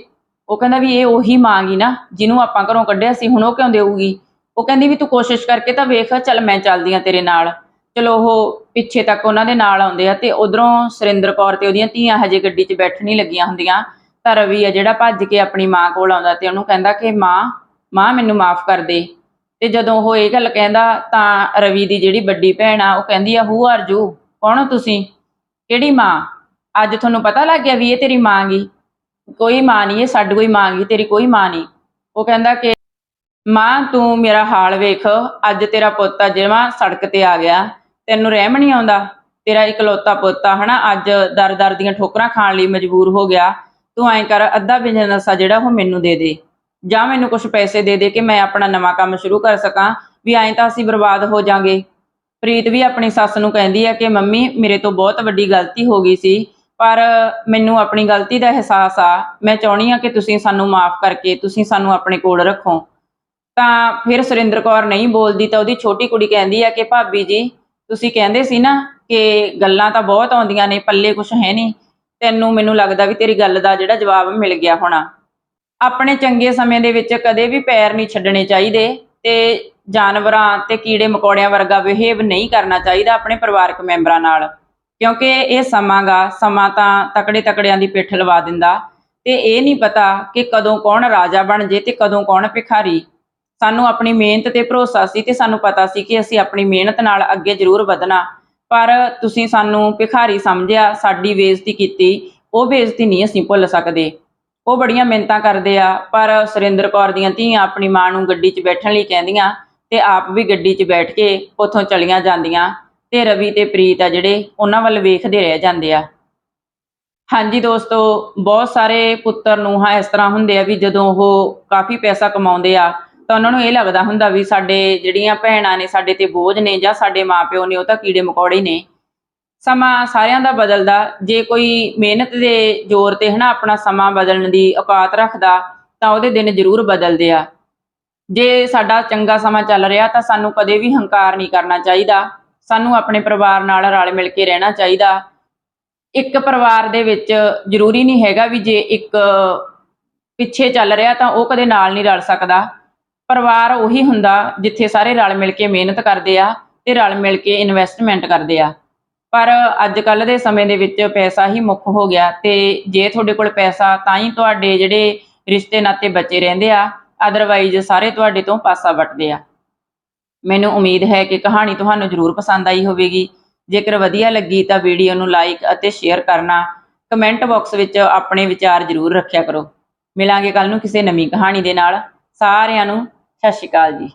ਉਹ ਕਹਿੰਦਾ ਵੀ ਇਹ ਉਹੀ ਮਾਂ ਗੀ ਨਾ, ਜਿਹਨੂੰ ਆਪਾਂ ਘਰੋਂ ਕੱਢਿਆ ਸੀ, ਹੁਣ ਉਹ ਕਿਉਂ ਦੇਊਗੀ? ਉਹ ਕਹਿੰਦੀ ਵੀ ਤੂੰ ਕੋਸ਼ਿਸ਼ ਕਰਕੇ ਤਾਂ ਵੇਖ, ਚੱਲ ਮੈਂ ਚੱਲਦੀ ਆ ਤੇਰੇ ਨਾਲ। ਚਲੋ ਉਹ ਪਿੱਛੇ ਤੱਕ ਉਹਨਾਂ ਦੇ ਨਾਲ ਆਉਂਦੇ ਆ ਤੇ ਉਧਰੋਂ ਸੁਰਿੰਦਰ ਕੌਰ ਤੇ ਉਹਦੀਆਂ ਧੀਆਂ ਹਜੇ ਗੱਡੀ 'ਚ ਬੈਠਣ ਨਹੀਂ ਲੱਗੀਆਂ ਹੁੰਦੀਆਂ। ਤਾਂ ਰਵੀ ਆ ਜਿਹੜਾ ਭੱਜ ਕੇ ਆਪਣੀ ਮਾਂ ਕੋਲ ਆਉਂਦਾ ਤੇ ਉਹਨੂੰ ਕਹਿੰਦਾ ਕਿ ਮਾਂ ਮਾਂ, ਮੈਨੂੰ ਮਾਫ ਕਰ ਦੇ। ਤੇ ਜਦੋਂ ਉਹ ਇਹ ਗੱਲ ਕਹਿੰਦਾ, ਤਾਂ ਰਵੀ ਦੀ ਜਿਹੜੀ ਵੱਡੀ ਭੈਣ ਆ, ਉਹ ਕਹਿੰਦੀ ਆ, ਹੂ ਆਰ ਯੂ ਕੌਣ ਹੋ ਤੁਸੀਂ? ਕਿਹੜੀ ਮਾਂ? ਅੱਜ ਤੁਹਾਨੂੰ ਪਤਾ ਲੱਗ ਗਿਆ ਵੀ ਇਹ ਤੇਰੀ ਮਾਂ ਗੀ। ਕੋਈ ਮਾਂ ਨਹੀਂ ਇਹ ਸਾਡੀ ਕੋਈ ਮਾਂ ਗੀ, ਤੇਰੀ ਕੋਈ ਮਾਂ ਨਹੀਂ ਉਹ ਕਹਿੰਦਾ ਕਿ, ਮਾਂ, ਤੂੰ ਮੇਰਾ ਹਾਲ ਵੇਖ। ਅੱਜ ਤੇਰਾ ਪੁੱਤ ਆ, ਜਿਵੇਂ ਸੜਕ ਤੇ ਆ ਗਿਆ। ਤੈਨੂੰ ਰਹਿਮ ਨਹੀਂ ਆਉਂਦਾ? ਤੇਰਾ ਇਕਲੌਤਾ ਪੁੱਤ ਆ, ਹਨਾ? ਅੱਜ ਦਰ ਦਰ ਦੀਆਂ ਠੋਕਰਾਂ ਖਾਣ ਲਈ ਮਜਬੂਰ ਹੋ ਗਿਆ। ਤੂੰ ਐਂ ਕਰ, ਅੱਧਾ ਬਿਜ਼ਨਸ ਆ ਜਿਹੜਾ ਉਹ ਮੈਨੂੰ ਦੇ ਦੇ। ਜਾਂ ਮੈਨੂੰ ਕੁਝ ਪੈਸੇ ਦੇ ਦੇ ਕਿ ਮੈਂ ਆਪਣਾ ਨਵਾਂ ਕੰਮ ਸ਼ੁਰੂ ਕਰ ਸਕਾਂ, ਵੀ ਐਂ ਤਾਂ ਅਸੀਂ ਬਰਬਾਦ ਹੋ ਜਾਾਂਗੇ। ਪ੍ਰੀਤ ਵੀ ਆਪਣੀ ਸੱਸ ਨੂੰ ਕਹਿੰਦੀ ਹੈ ਕਿ ਮੰਮੀ, ਮੇਰੇ ਤੋਂ ਬਹੁਤ ਵੱਡੀ ਗਲਤੀ ਹੋ ਗਈ ਸੀ, ਪਰ ਮੈਨੂੰ ਆਪਣੀ ਗਲਤੀ ਦਾ ਅਹਿਸਾਸ ਆ। ਮੈਂ ਚਾਹਣੀ ਆ ਕਿ ਤੁਸੀਂ ਸਾਨੂੰ ਮਾਫ ਕਰਕੇ, ਤੁਸੀਂ ਸਾਨੂੰ ਆਪਣੇ ਕੋਲ ਰੱਖੋ। ਤਾਂ ਫਿਰ ਸੁਰਿੰਦਰ ਕੌਰ ਨਹੀਂ ਬੋਲਦੀ, ਤਾਂ ਉਹਦੀ ਛੋਟੀ ਕੁੜੀ ਕਹਿੰਦੀ ਆ ਕਿ, ਭਾਬੀ ਜੀ, ਤੁਸੀਂ ਕਹਿੰਦੇ ਸੀ ਨਾ ਕਿ ਗੱਲਾਂ ਤਾਂ ਬਹੁਤ ਆਉਂਦੀਆਂ ਨੇ, ਪੱਲੇ ਕੁਝ ਹੈ ਨਹੀਂ। ਤੈਨੂੰ ਮੈਨੂੰ ਲੱਗਦਾ ਵੀ ਤੇਰੀ ਗੱਲ ਦਾ ਜਿਹੜਾ ਜਵਾਬ ਮਿਲ ਗਿਆ ਹੋਣਾ। ਆਪਣੇ ਚੰਗੇ ਸਮੇਂ ਦੇ ਵਿੱਚ ਕਦੇ ਵੀ ਪੈਰ ਨਹੀਂ ਛੱਡਣੇ ਚਾਹੀਦੇ ਤੇ ਜਾਨਵਰਾਂ ਤੇ ਕੀੜੇ ਮਕੌੜਿਆਂ ਵਰਗਾ ਬਿਹੇਵ ਨਹੀਂ ਕਰਨਾ ਚਾਹੀਦਾ ਆਪਣੇ ਪਰਿਵਾਰਕ ਮੈਂਬਰਾਂ ਨਾਲ, ਕਿਉਂਕਿ ਇਹ ਸਮਾਂ ਗਾ ਸਮਾਂ ਤਾਂ ਤਕੜੇ ਤਕੜਿਆਂ ਦੀ ਪਿੱਠ ਲਵਾ ਦਿੰਦਾ ਤੇ ਇਹ ਨਹੀਂ ਪਤਾ ਕਿ ਕਦੋਂ ਕੌਣ ਰਾਜਾ ਬਣ ਜੇ ਤੇ ਕਦੋਂ ਕੌਣ ਭਿਖਾਰੀ। ਸਾਨੂੰ ਆਪਣੀ ਮਿਹਨਤ ਤੇ ਭਰੋਸਾ ਸੀ ਤੇ ਸਾਨੂੰ ਪਤਾ ਸੀ ਕਿ ਅਸੀਂ ਆਪਣੀ ਮਿਹਨਤ ਨਾਲ ਅੱਗੇ ਜ਼ਰੂਰ ਵਧਣਾ, ਪਰ ਤੁਸੀਂ ਸਾਨੂੰ ਭਿਖਾਰੀ ਸਮਝਿਆ, ਸਾਡੀ ਬੇਇੱਜ਼ਤੀ ਕੀਤੀ, ਉਹ ਬੇਇੱਜ਼ਤੀ ਨਹੀਂ ਅਸੀਂ ਭੁੱਲ ਸਕਦੇ। ਉਹ ਬੜੀਆਂ ਮਿਹਨਤਾਂ ਕਰਦੇ ਆ, ਪਰ ਸੁਰਿੰਦਰ ਕੌਰ ਦੀਆਂ ਧੀਆਂ ਆਪਣੀ ਮਾਂ ਨੂੰ ਗੱਡੀ 'ਚ ਬੈਠਣ ਲਈ ਕਹਿੰਦੀਆਂ ਤੇ ਆਪ ਵੀ ਗੱਡੀ 'ਚ ਬੈਠ ਕੇ ਉੱਥੋਂ ਚਲੀਆਂ ਜਾਂਦੀਆਂ ਤੇ ਰਵੀ ਤੇ ਪ੍ਰੀਤ ਆ ਜਿਹੜੇ, ਉਹਨਾਂ ਵੱਲ ਵੇਖਦੇ ਰਹਿ ਜਾਂਦੇ ਆ। ਹਾਂਜੀ ਦੋਸਤੋ, ਬਹੁਤ ਸਾਰੇ ਪੁੱਤਰ ਨੂੰਹਾਂ ਇਸ ਤਰ੍ਹਾਂ ਹੁੰਦੇ ਆ ਵੀ ਜਦੋਂ ਉਹ ਕਾਫੀ ਪੈਸਾ ਕਮਾਉਂਦੇ ਆ, ਤਾਂ ਉਹਨਾਂ ਨੂੰ ਇਹ ਲੱਗਦਾ ਹੁੰਦਾ ਵੀ ਸਾਡੇ ਜਿਹੜੀਆਂ ਭੈਣਾਂ ਨੇ, ਸਾਡੇ ਤੇ ਬੋਝ ਨੇ ਜਾਂ ਸਾਡੇ ਮਾਪਿਓ ਨੇ, ਉਹ ਤਾਂ ਕੀੜੇ ਮਕੌੜੇ ਨੇ। ਸਮਾਂ ਸਾਰਿਆਂ ਦਾ ਬਦਲਦਾ। ਜੇ ਕੋਈ ਮਿਹਨਤ ਦੇ ਜ਼ੋਰ ਤੇ ਹਨਾ ਆਪਣਾ ਸਮਾਂ ਬਦਲਣ ਦੀ ਔਕਾਤ ਰੱਖਦਾ, ਤਾਂ ਉਹਦੇ ਦਿਨ ਜ਼ਰੂਰ ਬਦਲਦੇ ਆ। ਜੇ ਸਾਡਾ ਚੰਗਾ ਸਮਾਂ ਚੱਲ ਰਿਹਾ, ਤਾਂ ਸਾਨੂੰ ਕਦੇ ਵੀ ਹੰਕਾਰ ਨਹੀਂ ਕਰਨਾ ਚਾਹੀਦਾ। ਸਾਨੂੰ ਆਪਣੇ ਪਰਿਵਾਰ ਨਾਲ ਰਲ ਮਿਲ ਕੇ ਰਹਿਣਾ ਚਾਹੀਦਾ। ਇੱਕ ਪਰਿਵਾਰ ਦੇ ਵਿੱਚ ਜ਼ਰੂਰੀ ਨਹੀਂ ਹੈਗਾ ਵੀ ਜੇ ਇੱਕ ਪਿੱਛੇ ਚੱਲ ਰਿਹਾ, ਤਾਂ ਉਹ ਕਦੇ ਨਾਲ ਨਹੀਂ ਰਲ ਸਕਦਾ। ਪਰਿਵਾਰ ਉਹੀ ਹੁੰਦਾ ਜਿੱਥੇ ਸਾਰੇ ਰਲ ਮਿਲ ਕੇ ਮਿਹਨਤ ਕਰਦੇ ਆ ਤੇ ਰਲ ਮਿਲ ਕੇ ਇਨਵੈਸਟਮੈਂਟ ਕਰਦੇ ਆ। ਪਰ ਅੱਜ ਕੱਲ ਦੇ ਸਮੇਂ ਦੇ ਵਿੱਚ ਪੈਸਾ ਹੀ ਮੁੱਖ ਹੋ ਗਿਆ ਤੇ ਜੇ ਤੁਹਾਡੇ ਕੋਲ ਪੈਸਾ ਤਾਂ ਹੀ ਤੁਹਾਡੇ ਜਿਹੜੇ ਰਿਸ਼ਤੇ ਨਾਤੇ ਬਚੇ ਰਹਿੰਦੇ ਆ ਅਦਰਵਾਈਜ਼ ਸਾਰੇ ਤੁਹਾਡੇ ਤੋਂ ਪਾਸਾ ਵੱਟਦੇ ਆ। ਮੈਨੂੰ ਉਮੀਦ ਹੈ ਕਿ ਕਹਾਣੀ ਤੁਹਾਨੂੰ ਜ਼ਰੂਰ ਪਸੰਦ ਆਈ ਹੋਵੇਗੀ। ਜੇਕਰ ਵਧੀਆ ਲੱਗੀ ਤਾਂ ਵੀਡੀਓ ਨੂੰ ਲਾਈਕ ਅਤੇ ਸ਼ੇਅਰ ਕਰਨਾ। ਕਮੈਂਟ ਬਾਕਸ ਵਿੱਚ ਆਪਣੇ ਵਿਚਾਰ ਜ਼ਰੂਰ ਰੱਖਿਆ ਕਰੋ। ਮਿਲਾਂਗੇ ਕੱਲ ਨੂੰ ਕਿਸੇ ਨਵੀਂ ਕਹਾਣੀ ਦੇ ਨਾਲ। ਸਾਰਿਆਂ ਨੂੰ ਸਤਿ ਸ਼੍ਰੀ ਅਕਾਲ ਜੀ।